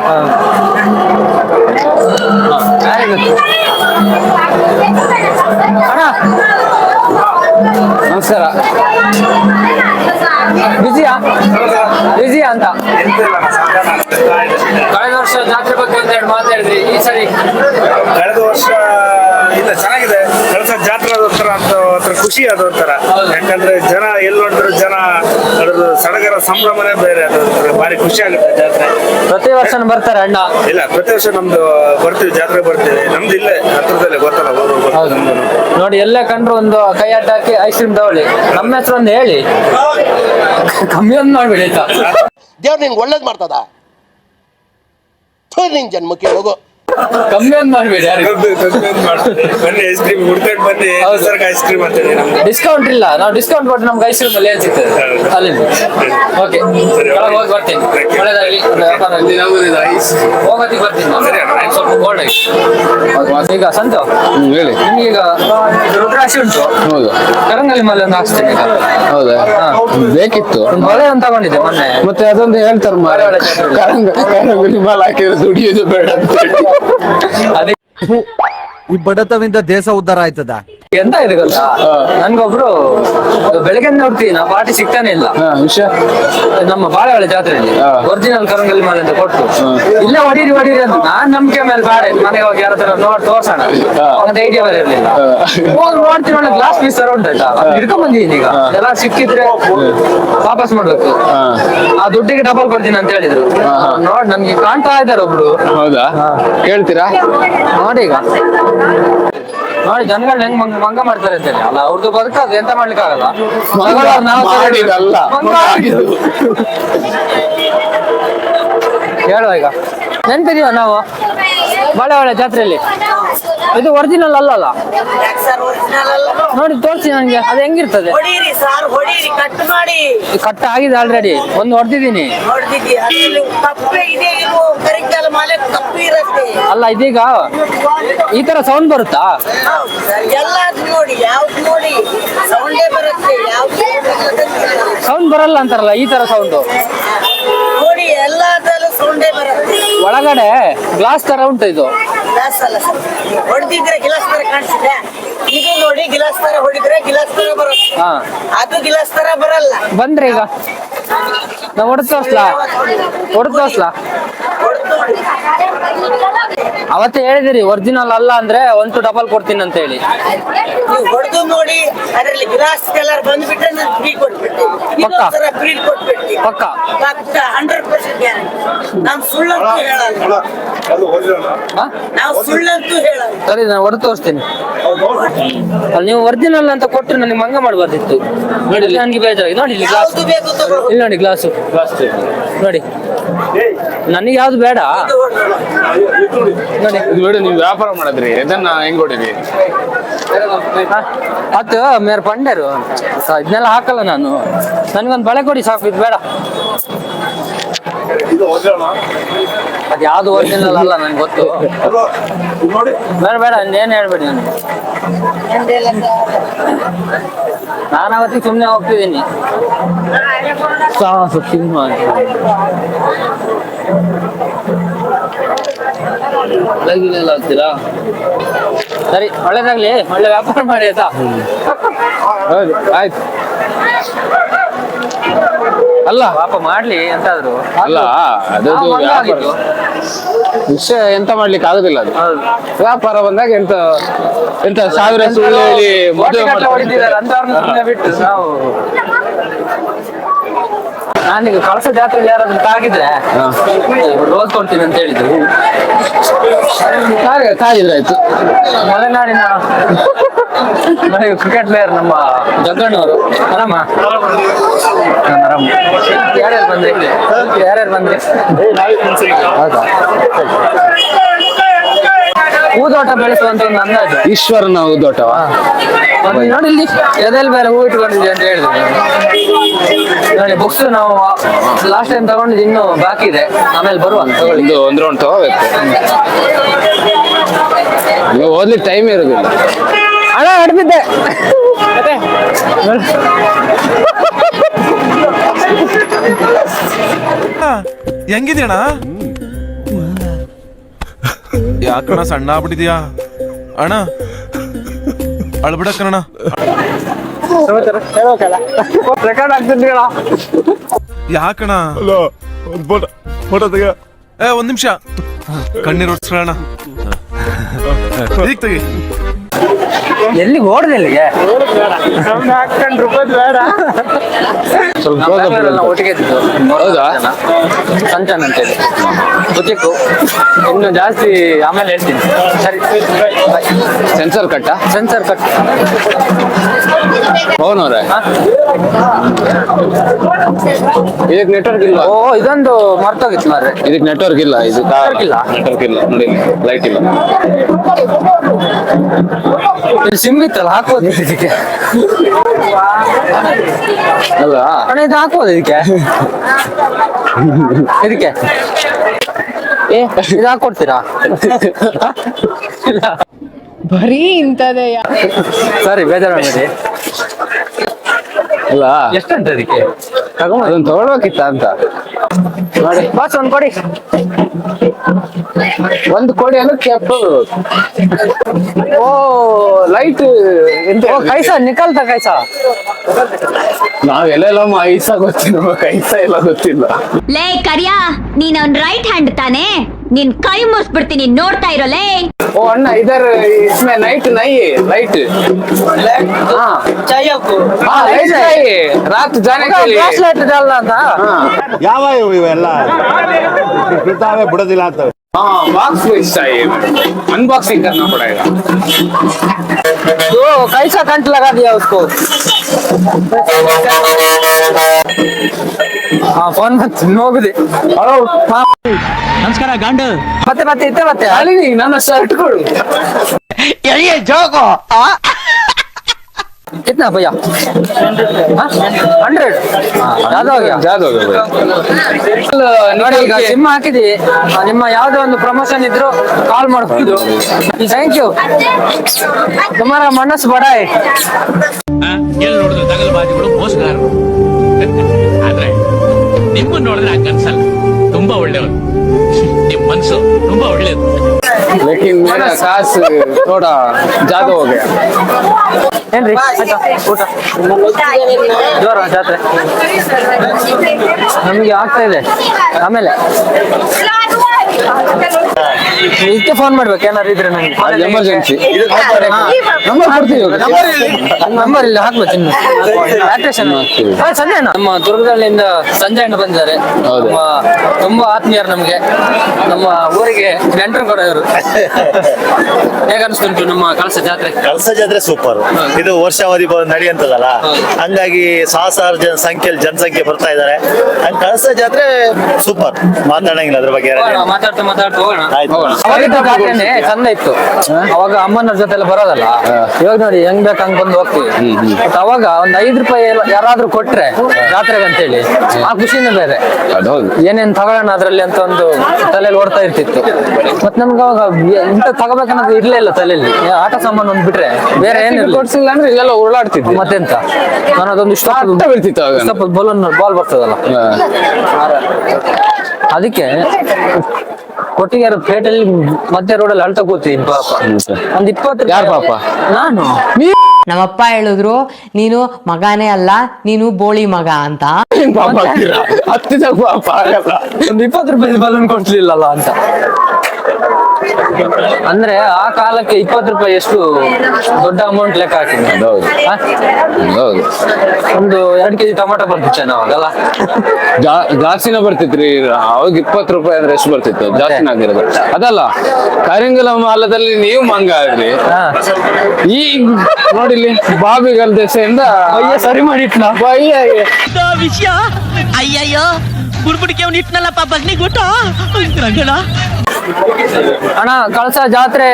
ನಮಸ್ಕಾರ. ಬಿಜಿಯಾ ಬಿಜಿಯಾ ಅಂತ. ಕಳೆದ ವರ್ಷ ಜಾತ್ರೆ ಬಗ್ಗೆ ಅಂತ ಹೇಳಿ ಮಾತಾಡಿದ್ರಿ ಈ ಸರಿ. ಕಳೆದ ವರ್ಷ ಇಲ್ಲ ಚೆನ್ನಾಗಿದೆ. ಕಳೆದ ಜಾತ್ರೆ ಅಂತ ಒಂಥರ ಖುಷಿ ಅದೊಂಥರ ಯಾಕಂದ್ರೆ ಜನ ಎಲ್ಲಿ ನೋಡಿದ್ರು ಜನ ಅದ್ರದ್ದು ಸಡಗರ ಸಂಭ್ರಮನೇ ಬೇರೆ ಅದು ಒಂಥರ ಭಾರಿ ಖುಷಿ ಆಗುತ್ತೆ ಜಾತ್ರೆ. ಪ್ರತಿ ವರ್ಷ ಬರ್ತಾರೆ ಅಣ್ಣ? ಇಲ್ಲ ಪ್ರತಿ ವರ್ಷ ನಮ್ದು ಬರ್ತೀವಿ ಜಾತ್ರೆ ಬರ್ತೀವಿ. ನಮ್ದು ಇಲ್ಲೇ ಹತ್ರದಲ್ಲೇ ಗೊತ್ತಲ್ಲ ಊರು ಗೊತ್ತು ನಮ್ದು. ನೋಡಿ ಎಲ್ಲೇ ಕಂಡ್ರು ಒಂದು ಕೈ ಅಡ್ಡ ಹಾಕಿ ಐಸ್ ಕ್ರೀಮ್ ತಗೊಳ್ಳಿ. ನಮ್ಮ ಹೆಸರು ಒಂದು ಹೇಳಿ. ಕಮ್ಮಿ ಒಂದು ಮಾಡ್ಬಿಡಿ ಆಯ್ತಾ? ದೇವ್ರು ನಿಂಗೆ ಒಳ್ಳೇದು ಮಾಡ್ತದ? ನಿನ್ ಜನ್ಮಕ್ಕೆ ಹೋಗು. ಕಮ್ಮಿ ಒಂದು ಮಾಡ್ಬೇಡಿ. ಬನ್ನಿ ಐಸ್ ಕ್ರೀಮ್ ಹುಡ್ಕೊಂಡು ಬನ್ನಿ. ಹೌದು. ಐಸ್ ಕ್ರೀಮ್ ಡಿಸ್ಕೌಂಟ್ ಇಲ್ಲ. ನಾವು ಡಿಸ್ಕೌಂಟ್ ಕೊಟ್ಟು ನಮ್ಗೆ ಐಸ್ ಕ್ರೀಮ್ ಅಲ್ಲಿ ಏನ್ ಸಿಗ್ತದೆ? ಅಲ್ಲಿ ಓಕೆ ಹೋಗಿ ಬರ್ತೀನಿ. ಒಳ್ಳೇದಾಗಲಿ. ಹೋಗೋದಿಗೆ ಬರ್ತೀನಿ. ನಾನು. ಸರಿ ಅಣ್ಣ. ಸ್ವಲ್ಪ ಕೋಲ್ಡ್ ಆಗಿ. ಈಗ ಸಂತು? ಹೇಳಿ. ನಿಮ್ಗೀಗ ರುದ್ರಾಕ್ಷಿ ಉಂಟು. ಹೌದು. ಕರಂಗಲಿ ಮಲೆ ಒಂದು ಹಾಕ್ಸ್ತೇನೆ ಈಗ. ಹೌದಾ. ಬೇಕಿತ್ತು. ಮಳೆ ಅಂತ ತಗೊಂಡಿದ್ದೆ ಮೊನ್ನೆ. ಮತ್ತೆ ಅದೊಂದು ಹೇಳ್ತಾರೆ ಮಾರ ಕರಂಗಲಿ ಮಾಲ್ ಹಾಕಿದ್ರೆ ದುಡಿಯೋದು ಬೇಡ ಅಂತ ಹೇಳಿ. ಅದಕ್ಕೆ ಈ ಬಡತವಿಂದ ದೇಶ ಉದ್ಧಾರ ಆಯ್ತದ? ಎಂತ ಇದೆ ಗೊತ್ತಾ? ನನ್ಗೊಬ್ರು ಬೆಳಗ್ಗೆ ನೋಡ್ತೀನಿ ನಾ ಪಾರ್ಟಿ ಸಿಗ್ತಾನೆ ಇಲ್ಲ. ವಿಷಯ? ನಮ್ಮ ಬಾಳೆಹೊಳೆ ಜಾತ್ರೆಯಲ್ಲಿ. ಒರಿಜಿನಲ್ ಕರಂಗಲ್ಲಿ ಮಾಲೆ ಅಂತ ಕೊಟ್ಟು ಇಲ್ಲ ಹೊಡೀರಿ ಹೊಡೀರಿ ಅಂತ ನಾನ್ ನಂಬಿಕೆ ಮೇಲೆ ಬಾಳೆ ಮನೆಗೆ ಹೋಗಿ ಯಾರ ತರ ನೋಡ್ ತೋರ್ಸೋಣ. ಅವನದ ಐಡಿಯಾ ಬೇರೆ ಇರ್ಲಿಲ್ಲ. ಹೋಗಿ ನೋಡ್ತೀನಿ ಒಳ್ಳೆ ಗ್ಲಾಸ್ ಪೀಸ್ ತರ ಉಂಟಾಯ್ತಾ ಹಿಡ್ಕೊಂಡ್ ಬಂದಿದ್ದೀನಿ ಈಗ. ಎಲ್ಲ ಸಿಕ್ಕಿದ್ರೆ ವಾಪಸ್ ಮಾಡ್ಬೇಕು. ಆ ದುಡ್ಡಿಗೆ ಡಬಲ್ ಕೊಡ್ತೀನಿ ಅಂತ ಹೇಳಿದ್ರು. ನೋಡ್ ನಮ್ಗೆ ಕಾಣ್ತಾ ಇದ್ದಾರೆ ಒಬ್ರು. ಹೌದಾ? ಕೇಳ್ತೀರಾ? ನೋಡಿ ಈಗ. ನೋಡಿ ಜನಗಳು ಹೆಂಗ್ ಮಂಗ ಮಂಗ ಮಾಡ್ತಾರೆ ಅಂತೇಳಿ. ಅಲ್ಲ ಅವ್ರದ್ದು ಬದುಕದು ಎಂತ ಮಾಡ್ಲಿಕ್ಕೆ ಆಗಲ್ಲ ಮಂಗ ನಾವು ಮಾಡಿದಲ್ಲ, ಮಂಗ ಮಂಗ ಆಗಿದ್ದು. ಹೇಳುವ ಈಗ. ನೆನ್ಪಿದೀವ ನಾವು? ಬಾಳೆ ಒಳ್ಳೆ ಜಾತ್ರೆಯಲ್ಲಿ. ಇದು ಒರಿಜಿನಲ್ ಅಲ್ಲಲ್ಲ? ನೋಡಿ ತೋರಿಸಿ ನನಗೆ ಅದು ಹೆಂಗಿರ್ತದೆ? ಕಟ್ ಆಗಿದೆ ಆಲ್ರೆಡಿ ಒಂದು ಹೊಡೆದಿದ್ದೀನಿ. ಅಲ್ಲ ಇದೀಗ ಈ ತರ ಸೌಂಡ್ ಬರುತ್ತಾ? ಸೌಂಡೇ ಬರಲ್ಲ ಅಂತಾರಲ್ಲ ಈ ತರ ಸೌಂಡು ಒಳಗಡೆ ಗ್ಲಾಸ್ ತರ ಉಂಟು ಇದು. ಗ್ಲಾಸ್ ಅಲ್ಲ ಸರ್. ಹೊಡೆದಿದ್ರೆ ಗಿಲಾಸ್ ತರ ಕಾಣಿಸಿದೆ ಇದು ನೋಡಿ ಗಿಲಾಸ್ ತರ ಹೊಡಿದ್ರೆ ಗಿಲಾಸ್ ತರ ಬರುತ್ತೆ. ಹಾ. ಅದು ಗಿಲಾಸ್ ತರ ಬರಲ್ಲ. ಬಂದ್ರಿ ಈಗ? ನಾ ಹೊಡೆದು ತೋರ್ಸ್ಲಾ ಹೊಡೆದು ತೋರ್ಸ್ಲಾ ಅವತ್ತೇ ಹೇಳಿದಿರಿ ಒರಿಜಿನಲ್ ಅಲ್ಲ ಅಂದ್ರೆ ಒನ್ ಟು ಡಬಲ್ ಕೊಡ್ತೀನಿ ಅಂತ ಹೇಳಿ. ನೀವು ಹೊಡೆದು ನೋಡಿ ಅದರಲ್ಲಿ ಗ್ಲಾಸ್ ಕಲರ್ ಬಂದ್ಬಿಟ್ರೆ ನಾನು ಫ್ರೀ ಪಕ್ಕ? ಇನ್ನೊಂದ್ಸಲ ಫ್ರೀ ಕೊಟ್ಬಿಡ್ತೀನಿ. ಪಕ್ಕ? ಪಕ್ಕ ಹಂಡ್ರೆಡ್ ಪರ್ಸೆಂಟ್ ಗ್ಯಾರಂಟಿ ನಾವು ಸುಳ್ಳಂತೂ ಹೇಳಲ್ಲ. ಹಾ? ನಾವು ಸುಳ್ಳಂತೂ ಹೇಳಲ್ಲ. ಸರಿ ನಾನು ಹೊಡೆದು ತೋರಿಸ್ತೀನಿ ಅಲ್ಲಿ ನೀವು ಒರಿಜಿನಲ್ ಅಂತ ಕೊಟ್ಟರೆ ನನಗೆ ಮಂಗ ಮಾಡಬಾರ್ದಿತ್ತು ನೋಡಿ ನನಗೆ ಬೇಜಾರಾಗಿ ನೋಡಿ ಇಲ್ಲಿ ಗ್ಲಾಸ್ ಯಾವ್ದು ಬೇಕು ಇಲ್ಲಿ ನೋಡಿ ಗ್ಲಾಸು ನೋಡಿ. ನನಗೆ ಯಾವ್ದು ಬೇಡ. ಇದು ನೋಡಿ. ಇದು ಬಿಡು ನೀವು ವ್ಯಾಪಾರ ಮಾಡಿದ್ರಿ. ಇದನ್ನ ಹೆಂಗ್ ಹೊಡಿರಿ ಹಾ? ಅದು ಮೇರ್ ಪಂಡರು. ಸ- ಇದನ್ನೆಲ್ಲ ಹಾಕಲ್ಲ ನಾನು. ನನಗೊಂದು ಬಳೆ ಕೊಡಿ ಸಾಕು ಇದು ಬೇಡ. ಅದು ಯಾವ್ದು ಒರಿಜಿನಲ್ ಅಲ್ಲ ನನ್ಗೆ ಗೊತ್ತು ಬೇಡ ಬೇಡ ಏನ್ ಹೇಳ್ಬೇಡಿ ನನಗೆ. ನಾನು ಅವತ್ತಿಗೆ ಸುಮ್ಮನೆ ಹೋಗ್ತಿದ್ದೀನಿ. ಸಾಹಸ ಸಿನಿಮಾ ಅಂತ. ಆಗ್ತೀರಾ ಸರಿ ಒಳ್ಳೇದಾಗ್ಲಿ. ಒಳ್ಳೆ ವ್ಯಾಪಾರ ಮಾಡಿ ಆಯ್ತಾ? ಹೌದು ಆಯ್ತು. ಅಲ್ಲ. ಪಾಪ ಮಾಡ್ಲಿ ಎಂತಾದ್ರು. ಅಲ್ಲ ಅದು. ವಿಷಯ ಎಂತ ಮಾಡ್ಲಿಕ್ಕೆ ಆಗುದಿಲ್ಲ ಅದು. ವ್ಯಾಪಾರ ಬಂದಾಗ ಎಂತ ಎಂತ ಸಾವಿರ ಸುಳ್ಳು ಹೇಳಿ ಮದುವೆ ಹೊಡಿತಿದ್ದಾರೆ ಅಂತವ್ರನ್ನ ಸುಮ್ಮನೆ ಬಿಟ್ಟು ನಾವು. ನಾನೀಗ ಕಳಸ ಜಾತ್ರೆ ಯಾರಾದ್ರೂ ತಾಗಿದ್ರೆ ರೋಸ್ ಕೊಡ್ತೀನಿ ಅಂತ ಹೇಳಿದ್ರು. ಹಾಗೆ ಕಾಯಿದ್ರಾಯ್ತು ಮಲೆನಾಡಿನ ಕ್ರಿಕೆಟ್ ಪ್ಲೇಯರ್ ನಮ್ಮ ಜಗ್ಗಣ್ಣವರು ಆರಾಮ? ನಾನು ಆರಾಮ. ಯಾರ್ಯಾರು ಬಂದ್ರಿ? ಯಾರ್ಯಾರು ಬಂದ್ರಿ? ಹೌದಾ? ಹೂದೋಟ ಬೆಳೆಸುವಂತ ಒಂದು ಅಂದಾಜು. ಈಶ್ವರನ ಒಂದು ನೋಡಿ ಇಲ್ಲಿ ಎದೆಲ್ ಬೇರೆ ಹೂ ಇಟ್ಕೊಂಡಿದ್ವಿ ಅಂತ ಹೇಳಿದ್ರು. ನೋಡಿ ಬುಕ್ಸ್ ನಾವು ಲಾಸ್ಟ್ ಟೈಮ್ ತಗೊಂಡಿದ್ದು ಇನ್ನು ಬಾಕಿ ಇದೆ. ಆಮೇಲೆ ಬರುವ ತಗೊಳ್ಳಿ. ಒಂದು ಒಂದ್ ರೌಂಡ್ ತಗೋಬೇಕು. ನೀವು ಓದ್ಲಿಕ್ಕೆ ಟೈಮ್ ಇರೋದಿಲ್ಲ. ಹಣ ಹಿಡ್ಬಿದ್ದೆ ಹೆಂಗಿದ್ಯಣ ಯಾಕಣ್ಣ ಸಣ್ಣ ಆಗ್ಬಿಟ್ಟಿದ್ಯಾ ಅಣ್ಣ ಅಳ್ಬಿಡಕ್ಕಣ್ಣ ರೆಕಾರ್ಡ್ ಆಗ್ತಿದ್ವಿ ಯಾಕಣ್ಣ? ಫೋಟೋ ಫೋಟೋ ತೆಗ ಏ ಒಂದ್ ನಿಮಿಷ. ಕಣ್ಣೀರ್ ಓಡಿಸ್ಕೊಳ್ಳೋಣ ಈಗ ತೆಗಿ. ಎಲ್ಲಿ ಓಡ್ದೆ ಇಲ್ಲಿಗೆ? ಹಾಕೊಂಡು ರೂಪಾಯಿ ಬೇಡ. ಸ್ವಲ್ಪ up ಬೆಂಗಳೂರಲ್ಲಿ ನಾವು ಒಟ್ಟಿಗೆ ಇದ್ದಿದ್ದು. ಹೌದಾ? ಸಂಚನ್ ಅಂತೇಳಿ ಗೊತ್ತಿತ್ತು ಇನ್ನು ಜಾಸ್ತಿ ಆಮೇಲೆ ಹೇಳ್ತೀನಿ. ಸರಿ. ಸೆನ್ಸರ್ ಕಟ್ಟ ಸೆನ್ಸರ್ ಕಟ್ ಪವನ್ ಅವ್ರೆ? ಇದಕ್ಕೆ ನೆಟ್ವರ್ಕ್ ಇಲ್ಲ. ಓ ಇದೊಂದು ಮರ್ತೋಗಿತ್ತು ಮಾರ್ರೆ. ಇದಕ್ಕೆ ನೆಟ್ವರ್ಕ್ ಇಲ್ಲ ಇದು ಕಾರ್ ಇಲ್ಲ? ನೆಟ್ವರ್ಕ್ ಇಲ್ಲ ನೋಡಿ ಲೈಟ್ ಇಲ್ಲ. ಸಿಮ್ ಇತ್ತಲ್ಲ ಹಾಕೋದು ಇದಕ್ಕೆ. ಅಲ್ಲ ಅಣ್ಣ ಇದು ಹಾಕೋದು ಇದಕ್ಕೆ. ಇದಕ್ಕೆ. ಏ ಇದು ಹಾಕೊಡ್ತೀರಾ? ಬರೀ ಇಂಥದೇ ಸರಿ ಬೇಜಾರ ಮಾಡಿ ಅಲ್ಲ ಎಷ್ಟಂತ ಅದಕ್ಕೆ ಅದನ್ನ ತಗೊಳ್ಬೇಕಿತ್ತ ಅಂತ. ನೋಡಿ. ಬಾಸ್ ಒಂದ್ ಕೊಡಿ. ಒಂದ್ ಕೊಡಿ ಅಂದ್ರೆ ಕೆಪ್ಪು ಓ ಲೈಟ್ ಎಂತ? ಓ ಕೈಸ ನಿಕಲ್ತ ಕೈಸ. ನಾವೆಲ್ಲ ಐಸ ಗೊತ್ತಿಲ್ಲ ಕೈಸ ಎಲ್ಲ ಗೊತ್ತಿಲ್ಲ. ಲೇ ಕರಿಯಾ ನೀನ್ ಅವ್ನ್ ರೈಟ್ ಹ್ಯಾಂಡ್ ತಾನೇ? ನಿನ್ ಕೈ ಮುಸ್ಬಿಡ್ತೀನಿ ನೋಡ್ತಾ ಇರೋ ಲೇ ಓ ಅಣ್ಣ ಇದರ್ इसमें नाइट नहीं है लाइट हाँ ಚಾಯಪ್ಪು हाँ लाइट चाहिए रात जाने के लिए ಗ್ಲಾಸ್ ಲೈಟ್ ಇದಲ್ಲ ಅಂತ ಯಾವ ಇವೆಲ್ಲ ಬಿಡ್ತಾವೆ ಬಿಡೋದಿಲ್ಲ ಅಂತ हाँ बॉक्स पीस चाहिए अनबॉक्सिंग करना पड़ेगा तो कैसा कंट लगा दिया उसको ಫೋನ್ ಬಂತು ಹೋಗುದಿ ನಮಸ್ಕಾರ ಗಾಂಡು ಮತ್ತೆ ಮತ್ತೆ ಇತ್ತೆ ಮತ್ತೆ ಅಲ್ಲಿಗೆ ನನ್ನ ಶರ್ಟ್ ಕೊಡು कितना भैया ಹಂಡ್ರೆಡ್ ಜಾದವ್ ನೋಡಿ ಈಗ ಸಿಮ್ ಹಾಕಿದಿ ಆ, ನಿಮ್ಮ ಯಾವ್ದೋ ಒಂದು ಪ್ರಮೋಷನ್ ಇದ್ರು ಕಾಲ್ ಮಾಡಬಹುದು ಥ್ಯಾಂಕ್ ಯು ತುಮಾರ ಮನಸ್ಸು ಬಡಾಯ್ ಎಲ್ಲಿ ನೋಡಿದ್ರು ದಗಲ್ಬಾಜಿಗಳು ಮೋಸಗಾರರು ಆದ್ರೆ ನಿಮ್ಮನ್ನ ನೋಡಿದ್ರೆ ಹಂಗನ್ಸಲ್ಲ ತುಂಬಾ ಒಳ್ಳೆಯವರು ನಿಮ್ ಮನ್ಸು ತುಂಬಾ ಒಳ್ಳೇದು लेकिन मेरा सास थोड़ा ज्यादा हो गया ಏನ್ರಿ ಆಯ್ತಾ ಊಟ ಜೋರ ಜಾತ್ರೆ ನಮಗೆ ಆಗ್ತಾ ಇದೆ ಆಮೇಲೆ ಇದಕ್ಕೆ ಫೋನ್ ಮಾಡ್ಬೇಕು ಏನಾರು ಇದ್ರೆ ನಂಗೆ ಎಮರ್ಜೆನ್ಸಿ ನಂಬರ್ ಕೊಡ್ತೀವಿ ನಂಬರ್ ಇಲ್ಲ ಹಾಕ್ಬೇಕು ಇನ್ನು. ಹಾ, ಸಂಜಯ್ ನಮ್ಮ ದುರ್ಗದಲ್ಲಿಂದ ಸಂಜಯ್ ಅಣ್ಣ ಬಂದಿದ್ದಾರೆ. ನಮ್ಮ ತುಂಬಾ ಆತ್ಮೀಯರು ನಮಗೆ. ನಮ್ಮ ಊರಿಗೆ ನೆಂಟರು ಕೂಡ ಇವರು ಹೇಗನ್ಸ್ತುಂಟು ನಮ್ಮ ಕಳಸ ಜಾತ್ರೆ? ಕಳಸ ಜಾತ್ರೆ ಸೂಪರ್ ಇದು ವರ್ಷಾವಧಿ ನಡೆಯಂತದಲ್ಲ ಹಂಗಾಗಿ ಸಹಸ್ರಾರು ಜನ ಸಂಖ್ಯೆಯಲ್ಲಿ ಜನಸಂಖ್ಯೆ ಬರ್ತಾ ಇದ್ದಾರೆ. ಹಂಗ ಕಳಸ ಜಾತ್ರೆ ಸೂಪರ್ ಮಾತಾಡಂಗಿಲ್ಲ ಅದ್ರ ಬಗ್ಗೆ ಮಾತಾಡ್ತಾ ಮಾತಾಡ್ತಾ ಹೋಗೋಣ. ಅವಾಗಿದ್ದ ಚಂದ ಇತ್ತು. ಅವಾಗ ಅಮ್ಮನ ಜೊತೆ ಎಲ್ಲ ಬರೋದಲ್ಲ ಇವಾಗ ನೋಡಿ ಹೆಂಗ್ ಬೇಕ ಹಂಗ್ ಬಂದು ಹೋಗ್ತೀವಿ. ಬಟ್ ಅವಾಗ ಒಂದ್ ಐದ್ ರೂಪಾಯಿ ಎಲ್ಲ ಯಾರಾದ್ರೂ ಕೊಟ್ರೆ ಜಾತ್ರೆಗೆ ಅಂತೇಳಿ ಆ ಖುಷಿನೇ ಬೇರೆ. ಏನೇನ್ ತಗೊಳ್ಳೋಣ ಅದ್ರಲ್ಲಿ ಅಂತ ಒಂದು ತಲೆಯಲ್ಲಿ ಓಡ್ತಾ ಇರ್ತಿತ್ತು. ಮತ್ ನಮ್ಗೆ ಅವಾಗ ಇಂತ ತಗೋಬೇಕನ್ನೋದು ಇರ್ಲೇ ಇಲ್ಲ ತಲೆಯಲ್ಲಿ ಆಟ ಸಾಮಾನು ಒಂದ್ ಬಿಟ್ರೆ ಬೇರೆ ಏನು ಕೊಡ್ಸಿಲ್ಲ ಅಂದ್ರೆ ಇಲ್ಲೆಲ್ಲ ಉರುಳಾಡ್ತಿದ್ವಿ. ಮತ್ತೆಂತ? ನಾನು ಅದೊಂದು ಇಷ್ಟ ಬೀಳ್ತಿತ್ತು ಸ್ವಲ್ಪ ಬಾಲ್ ಬಾಲ್ ಬರ್ತದಲ್ಲ. ಅದಕ್ಕೆ ಕೊಟ್ಟಿಗೆರ ಪೇಟೆಯಲ್ಲಿ ಮಧ್ಯ ರೋಡಲ್ಲಿ ಅಳ್ತಾ ಕೂತೀನಿ ಪಾಪ. ಒಂದ್ ಇಪ್ಪತ್ತು ಯಾರ್ ಪಾಪ? ನಾನು. ನಮ್ಮಪ್ಪ ಹೇಳಿದ್ರು ನೀನು ಮಗನೇ ಅಲ್ಲ ನೀನು ಬೋಳಿ ಮಗ ಅಂತ. ಪಾಪ ಪಾಪ ಆಗಲ್ಲ. ಒಂದ್ ಇಪ್ಪತ್ತು ರೂಪಾಯಿ ಬಲೂನ್ ಕೊಡ್ಲಿಲ್ಲಲ್ಲ ಅಂತ. ಅಂದ್ರೆ ಆ ಕಾಲಕ್ಕೆ ಇಪ್ಪತ್ತು ರೂಪಾಯಿ ಎಷ್ಟು ದೊಡ್ಡ ಅಮೌಂಟ್ ಲೆಕ್ಕ ಹಾಕಿದ್ವಿ ಹೌದು. ಹೌದು. ಒಂದು ಎರಡು ಕೆಜಿ ಟೊಮೆಟೊ ಬರ್ತಿತ್ತು ಅವಾಗಲ್ಲ? ಜಾ- ಜಾಸ್ತಿನ ಬರ್ತಿತ್ರಿ. ಅವಾಗ ಇಪ್ಪತ್ತು ರೂಪಾಯಿ ಅಂದ್ರೆ ಎಷ್ಟು ಬರ್ತಿತ್ತು. ಜಾಸ್ತಿನ ಆಗಿರೋದು. ಅದಲ್ಲ ಕರಿಂಗಲ ಮಾಲದಲ್ಲಿ ನೀವು ಮಂಗ ಆಗ್ರಿ ಹಾ. ಈಗ ನೋಡಿಲಿ ಬಾಬಿಗಲ್ ದೆಸೆಯಿಂದ ಅಯ್ಯ ಸರಿ ಮಾಡಿ ಬಯ್ಯ ವಿಷಯ? ಅಯ್ಯಯ್ಯೋ. ಬುಡ್ಬುಡಿಕೆ ಅವ್ನು ಇಟ್ನಲ್ಲಪ್ಪ ಬಗ್ನಿಗುಟ್ಟು ರಂಗಣ ಅಣ್ಣ ಕಳಸ ಜಾತ್ರೆ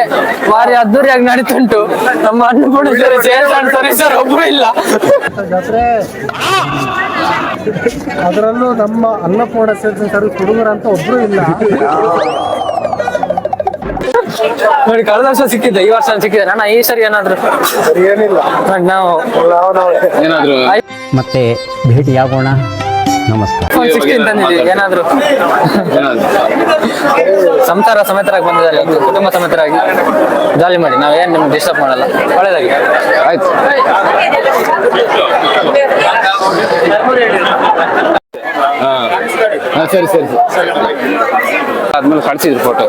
ಭಾರಿ ಅದ್ದೂರಿಯಾಗಿ ನಡೀತುಂಟು. ನಮ್ಮ ಅಣ್ಣ ಸೇರ್ ಕಾಣ್ತಾರೆ ಸರ್ ಒಬ್ರು ಇಲ್ಲ. ಜಾತ್ರೆ. ಅದರಲ್ಲೂ ನಮ್ಮ ಅನ್ನಪೂರ್ಣ ಕುಡುಗರ ಅಂತ ಒಬ್ರು ಇಲ್ಲ. ನೋಡಿ ಕಳೆದ ವರ್ಷ ಸಿಕ್ಕಿದ್ದೆ ಈ ವರ್ಷ ಸಿಕ್ಕಿದೆ ಅಣ್ಣ ಈ ಸರಿ ಏನಾದ್ರು? ಏನಿಲ್ಲ. ಅಣ್ಣ ನಾವು ಏನಾದ್ರು? ಮತ್ತೆ ಭೇಟಿಯಾಗೋಣ. ನಮಸ್ಕಾರ. ಏನಾದ್ರು? ಸಂಸಾರ ಸಮೇತರಾಗಿ ಬಂದಿದ್ದಾರೆ ಕುಟುಂಬ ಸಮೇತರಾಗಿ. ಜಾಲಿ ಮಾಡಿ ನಾವೇನು ನಿಮ್ಗೆ ಡಿಸ್ಟರ್ಬ್ ಮಾಡಲ್ಲ. ಒಳ್ಳೇದಾಗಿ. ಆಯ್ತು. ಹಾ. ಹಾ, ಸರಿ ಸರಿ ಸರಿ. ಆದ್ಮೇಲೆ ಕಳ್ಸಿದ್ರು ಫೋಟೋ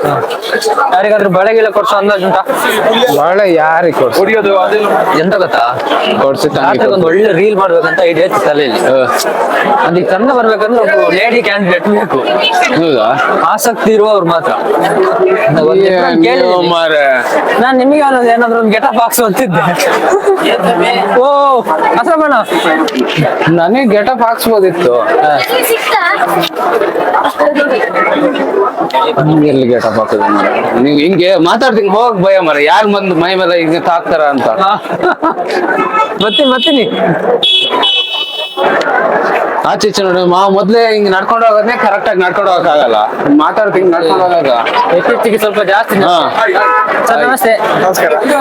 ಯಾರಿಗಾದ್ರೂ ಬಳೆ ಗಿಳ ಕೊಡ್ಸೋ ಅಂದಾಜು ಉಂಟಾ? ಬಾಳೆ ಯಾರಿಗೆ ಕೊಡ್ಸಿ ಎಂತ ಗೊತ್ತಾ? ಕೊಡ್ಸಿ ಒಂದು ಒಳ್ಳೆ ರೀಲ್ ಮಾಡ್ಬೇಕಂತ ಐಡಿಯಾ ಇತ್ತು ತಲೆಯಲ್ಲಿ. ಅದಕ್ಕೆ ಚಂದ ಬರ್ಬೇಕಂದ್ರೆ ಒಬ್ಬ ಲೇಡಿ ಕ್ಯಾಂಡಿಡೇಟ್ ಬೇಕು. ಹೌದಾ? ಆಸಕ್ತಿ ಇರುವವ್ರು ಮಾತ್ರ. ನಾನು ಒಂದ್ different ಕೇಳಿದ್ದೀನಿ. ಮಾರೆ. ನಾನ್ ನಿಮಗೆ ಅನ್ನೋದು ಏನಾದ್ರು ಒಂದು ಗೆಟಪ್ ಹಾಕ್ಸು ಅಂತಿದ್ದೆ. ಓ ಅಸಮಣ ನನಗೆ ಗೆಟಪ್ ಹಾಕ್ಸ್ಬೋದಿತ್ತು. ಎಲ್ಲಿ ಗೆಟಪ್ ಹಾಕೋದು ಮರ ನೀವು ಹಿಂಗೆ ಮಾತಾಡ್ತೀನಿ, ಹೋಗ್ ಭಯ ಮರ ಯಾರು ಬಂದು ಮೈ ಮೇಲೆ ಹಿಂಗೆ ತಾಕ್ತಾರ ಅಂತ. <laughs> ಮತ್ತೆ ಆಚೆ ಈಚೆ ನೋಡಿ ಮಾ ಮೊದ್ಲೇ ಹಿಂಗ್ ನಡ್ಕೊಂಡು ಹೋಗೋದೇ ಕರೆಕ್ಟ್ ಆಗಿ ನಡ್ಕೊಂಡು ಹೋಗಕ್ಕಾಗಲ್ಲ. ಮಾತಾಡ್ತೀನಿ ನಡ್ಕೊಂಡು ಹೋಗಾಗ ಇತ್ತೀಚೆಗೆ ಸ್ವಲ್ಪ ಜಾಸ್ತಿ ಹಾ. ಸರ್ ನಮಸ್ತೆ.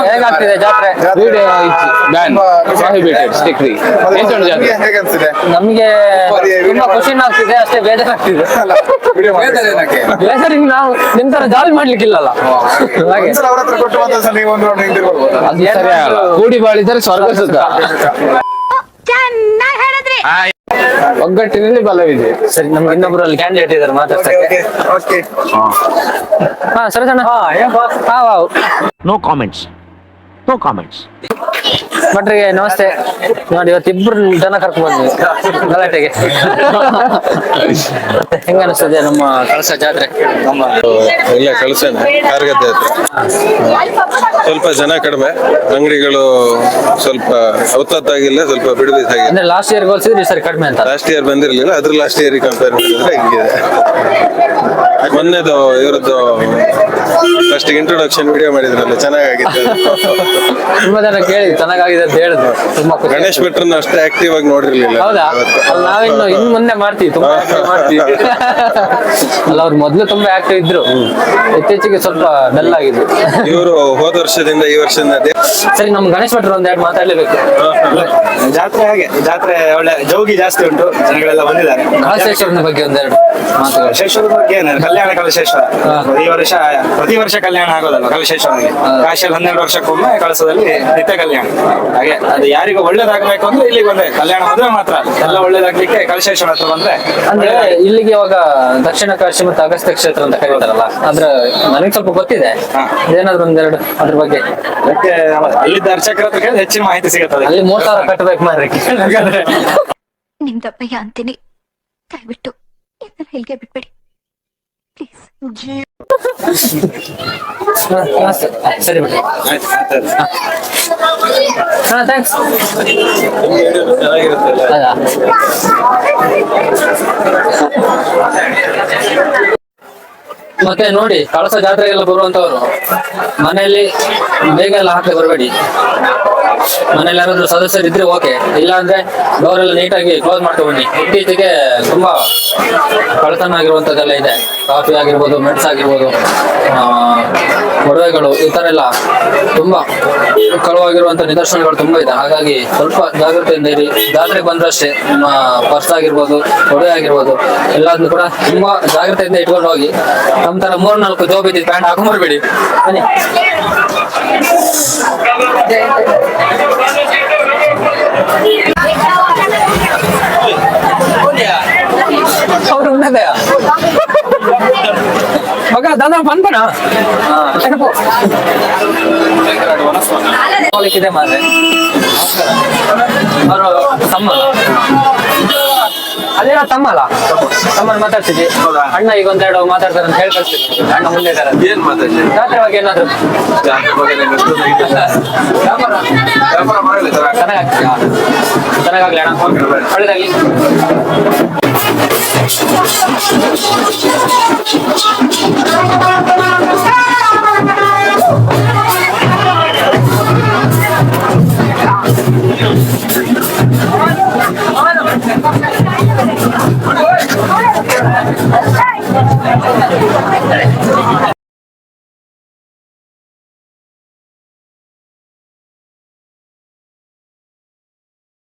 ಹೇಗಾಗ್ತಿದೆ ಜಾತ್ರೆ? ವಿಡಿಯೋ ಬ್ಯಾನ್ ಪ್ರಾಹಿಬಿಟೆಡ್ ಸ್ಟಿಕ್ರಿ ಎಂತ ಜಾತ್ರೆ? ನಮ್ಗೆ ತುಂಬಾ ಖುಷಿನೂ ಆಗ್ತಿದೆ ಅಷ್ಟೇ ಬೇಜಾರ್ ಆಗ್ತಿದೆ. ಬೇಜಾರಿಗೆ ನಾವು ನಿಮ್ ತರ ಜಾಲಿ ಮಾಡ್ಲಿಕ್ಕಿಲ್ಲ ಹಾಗೆ. ಅದು ಸರಿ ಆಗಲ್ಲ. ಕೂಡಿ ಬಾಳಿದ್ರೆ ಸ್ವರ್ಗ ಸುಖ. ಚೆನ್ನಾಗಿ ಹೇಳಿದ್ರಿ. ಒಗ್ಗಟ್ಟಿನಲ್ಲಿ ಬಲವಿದೆ. ಸರಿ ನಮ್ಗೆ ಇನ್ನೊಬ್ರು ಅಲ್ಲಿ ಕ್ಯಾಂಡಿಡೇಟ್ ಇದಾರೆ ಮಾತಾಡ್ಸಕ್ಕೆ ಹಾ ಸರಿ ಸಣ್ಣ ಹಾ ಹಾ ನೋ ಕಾಮೆಂಟ್ಸ್ ನೋ ಕಾಮೆಂಟ್ಸ್ ಭಟ್ರಿಗೆ ನಮಸ್ತೆ. ನೋಡಿ ಇವತ್ತು ಇಬ್ರು ಜನ ಕರ್ಕೊಂಡು ಬಂದ್ವಿ. ಗಲಾಟೆಗೆ. ಮತ್ತೆ ಹೆಂಗ ಅನಿಸ್ತದೆ ನಮ್ಮ ಕಳಸ ಜಾತ್ರೆ? ನಮ್ಮ ಇಲ್ಲ ಕಳಸ ಕಾರ್ಗದ್ದೆ ಹತ್ರ. ಸ್ವಲ್ಪ ಜನ ಕಡಿಮೆ ಅಂಗಡಿಗಳು ಸ್ವಲ್ಪ ಅವತ್ತಾಗಿಲ್ಲ ಸ್ವಲ್ಪ ಬಿಡುವಿಸಾಗಿಲ್ಲ ಅಂದ್ರೆ ಲಾಸ್ಟ್ ಇಯರ್ ಹೋಲಿಸಿದ್ರೆ ಸರ್ ಸರಿ ಕಡಿಮೆ ಅಂತ. ಲಾಸ್ಟ್ ಇಯರ್ ಬಂದಿರಲಿಲ್ಲ ಅದ್ರ ಲಾಸ್ಟ್ ಇಯರ್ ಕಂಪೇರ್ ಮಾಡಿದ್ರೆ ಹಿಂಗಿದೆ. ಮೊನ್ನೆದು ಇವ್ರದ್ದು ಫಸ್ಟ್ ಇಂಟ್ರೊಡಕ್ಷನ್ ವಿಡಿಯೋ ಮಾಡಿದ್ರಲ್ಲ ಚೆನ್ನಾಗಿತ್ತು ತುಂಬಾ ಜನ ಕೇಳಿ ಚೆನ್ನಾಗಿದೆ ಅಂತ ಹೇಳಿದ್ರು. ತುಂಬಾ ಖುಷಿ ಗಣೇಶ್ ಭಟ್ರನ್ನ ಅಷ್ಟೇ ಆಕ್ಟಿವ್ ಆಗಿ ನೋಡಿರ್ಲಿಲ್ಲ. ಹೌದಾ. ನಾವಿನ್ನು ಇನ್ ಮುಂದೆ ಮಾಡ್ತೀವಿ ತುಂಬಾ active ಮಾಡ್ತೀವಿ. <laughs> ಅಲ್ಲ ಅವ್ರು ಮೊದ್ಲು ತುಂಬಾ ಆಕ್ಟಿವ್ ಇದ್ರು. ಇತ್ತೀಚೆಗೆ ಸ್ವಲ್ಪ ಡಲ್ ಆಗಿದ್ರು. ಇವರು ಹೋದ ವರ್ಷದಿಂದ ಈ ವರ್ಷದಿಂದ ಸರಿ ನಮ್ ಗಣೇಶ್ ಭಟ್ರು ಒಂದ್ ಎರಡು ಮಾತಾಡ್ಲೇಬೇಕು ಜಾತ್ರೆ ಹಾಗೆ ಜಾತ್ರೆ ಒಳ್ಳೆ ಜೋಗಿ ಜಾಸ್ತಿ ಉಂಟು ಜನಗಳೆಲ್ಲ ಬಂದಿದ್ದಾರೆ. ಕಳಸೇಶ್ವರನ ಬಗ್ಗೆ ಒಂದೆರಡು. ಮಾತುಗಳು. ಕಲಶೇಶ್ವರ ಬಗ್ಗೆ ಏನು ಕಲ್ಯಾಣ ಕಲಶೇಶ್ವರ. ಪ್ರತಿ ಈ ವರ್ಷ ಪ್ರತಿ ವರ್ಷ ಕಲ್ಯಾಣ ಆಗೋದಲ್ಲ ಕಲಶೇಶ್ವರನಿಗೆ? ಕಾಶಿಯಲ್ಲಿ ಹನ್ನೆರಡು ವರ್ಷಕ್ಕೊಮ್ಮೆ ಕಳಸದಲ್ಲಿ ನಿತ್ಯ ಕಲ್ಯಾಣ. ಹಾಗೆ ಅದು ಯಾರಿಗೂ ಒಳ್ಳೇದಾಗಬೇಕು ಅಂದ್ರೆ ಇಲ್ಲಿಗೆ ಬಂದ್ರೆ ಕಲ್ಯಾಣ ಮದುವೆ ಮಾತ್ರ. ಎಲ್ಲ ಒಳ್ಳೇದಾಗ್ಲಿಕ್ಕೆ ಕಲಶೇಶ್ವರ ಹತ್ರ ಬಂದ್ರೆ ಅಂದ್ರೆ ಇಲ್ಲಿಗೆ ಇವಾಗ ದಕ್ಷಿಣ ಕಾಶಿ ಮತ್ತು ಅಗಸ್ತ್ಯ ಕ್ಷೇತ್ರ ಅಂತ ಕರೀತಾರಲ್ಲ ಅದ್ರ ನನಗೆ ಸ್ವಲ್ಪ ಗೊತ್ತಿದೆ. ಏನಾದ್ರು ಒಂದೆರಡು ಅದ್ರ ಬಗ್ಗೆ. ಅದಕ್ಕೆ ಅಲ್ಲಿದ್ದ ಅರ್ಚಕರ ಹತ್ರ ಕೇಳಿದ್ರೆ ಹೆಚ್ಚಿನ ಮಾಹಿತಿ ಸಿಗುತ್ತದೆ. ಅಲ್ಲಿ ಮೂರ್ ಸಾವಿರ ಕಟ್ಟಬೇಕು ಹಾಗಾದ್ರೆ ನಿಮ್ದಪ್ಪಯ್ಯ ಅಂತೀನಿ. ದಯವಿಟ್ಟು ಹೆಲ್ಗೆ ಬಿಟ್ಬೇಡಿ ಸರಿ ಬಿಡಿ ಥ್ಯಾಂಕ್ಸ್ ಮತ್ತೆ ನೋಡಿ, ಕಳಸ ಜಾತ್ರೆಗೆಲ್ಲ ಬರುವಂತವ್ರು, ಮನೆಯಲ್ಲಿ ಬೇಗ ಎಲ್ಲ ಹಾಕಿ ಬರಬೇಡಿ. ಮನೇಲಿ ಯಾರಾದ್ರೂ ಸದಸ್ಯರು ಇದ್ರೆ ಓಕೆ ಇಲ್ಲ ಅಂದ್ರೆ ಡೋರ್ ಎಲ್ಲ ನೀಟಾಗಿ ಕ್ಲೋಸ್ ಮಾಡ್ಕೊಬನ್ನಿ ಇತ್ತೀಚೆಗೆ ತುಂಬಾ ಕಳತನ ಆಗಿರುವಂತದ್ದೆಲ್ಲ ಇದೆ. ಕಾಫಿ ಆಗಿರ್ಬೋದು ಮೆಣಸು ಆಗಿರ್ಬೋದು ಒಡವೆಗಳು, ಈ ತರ ಎಲ್ಲ ತುಂಬಾ ಕಳುವಾಗಿರುವಂತ ನಿದರ್ಶನಗಳು ತುಂಬಾ ಇದೆ. ಹಾಗಾಗಿ ಸ್ವಲ್ಪ ಜಾಗೃತೆಯಿಂದ ಇರಿ. ಜಾತ್ರೆಗೆ ಬಂದ್ರಷ್ಟೇ, ನಿಮ್ಮ ಪರ್ಸ್ ಆಗಿರ್ಬೋದು, ಒಡವೆ ಆಗಿರ್ಬೋದು ಎಲ್ಲದನ್ನು ಕೂಡ ತುಂಬಾ ಜಾಗ್ರತೆಯಿಂದ ಇಟ್ಕೊಂಡು ಹೋಗಿ. ನಮ್ಮ ತರ ಮೂರ್ ನಾಲ್ಕು ಜೋಬ್ ಇದ್ದಿದ್ದು ಪ್ಯಾಂಟ್ ಉಣ್ಣದೆ ಮಗ ದಾದಾ ಬಂದ್ಬಣ ಇದೆ ಮಾರ್ರೆ ಅವರು ತಮ್ಮ ಅದೇ ತಮ್ಮ ಅಲ್ಲ? ತಮ್ಮ ಮಾತಾಡ್ತಿದ್ವಿ ಅಣ್ಣ ಈಗ ಒಂದೆರಡು ಮಾತಾಡ್ತಾರೆ ಅಂತ ಹೇಳಿ ಅಣ್ಣ ಮುಂದೆ ಇದ್ದಾರೆ. ಏನು ಜಾತ್ರೆ ಬಗ್ಗೆ ಏನಾದ್ರು? ಜಾತ್ರೆ ಬಗ್ಗೆ ಚೆನ್ನಾಗಾಗ್ಲಿ ಅಣ್ಣ. ಒಳ್ಳೇದಾಗ್ಲಿ. めっちゃいい。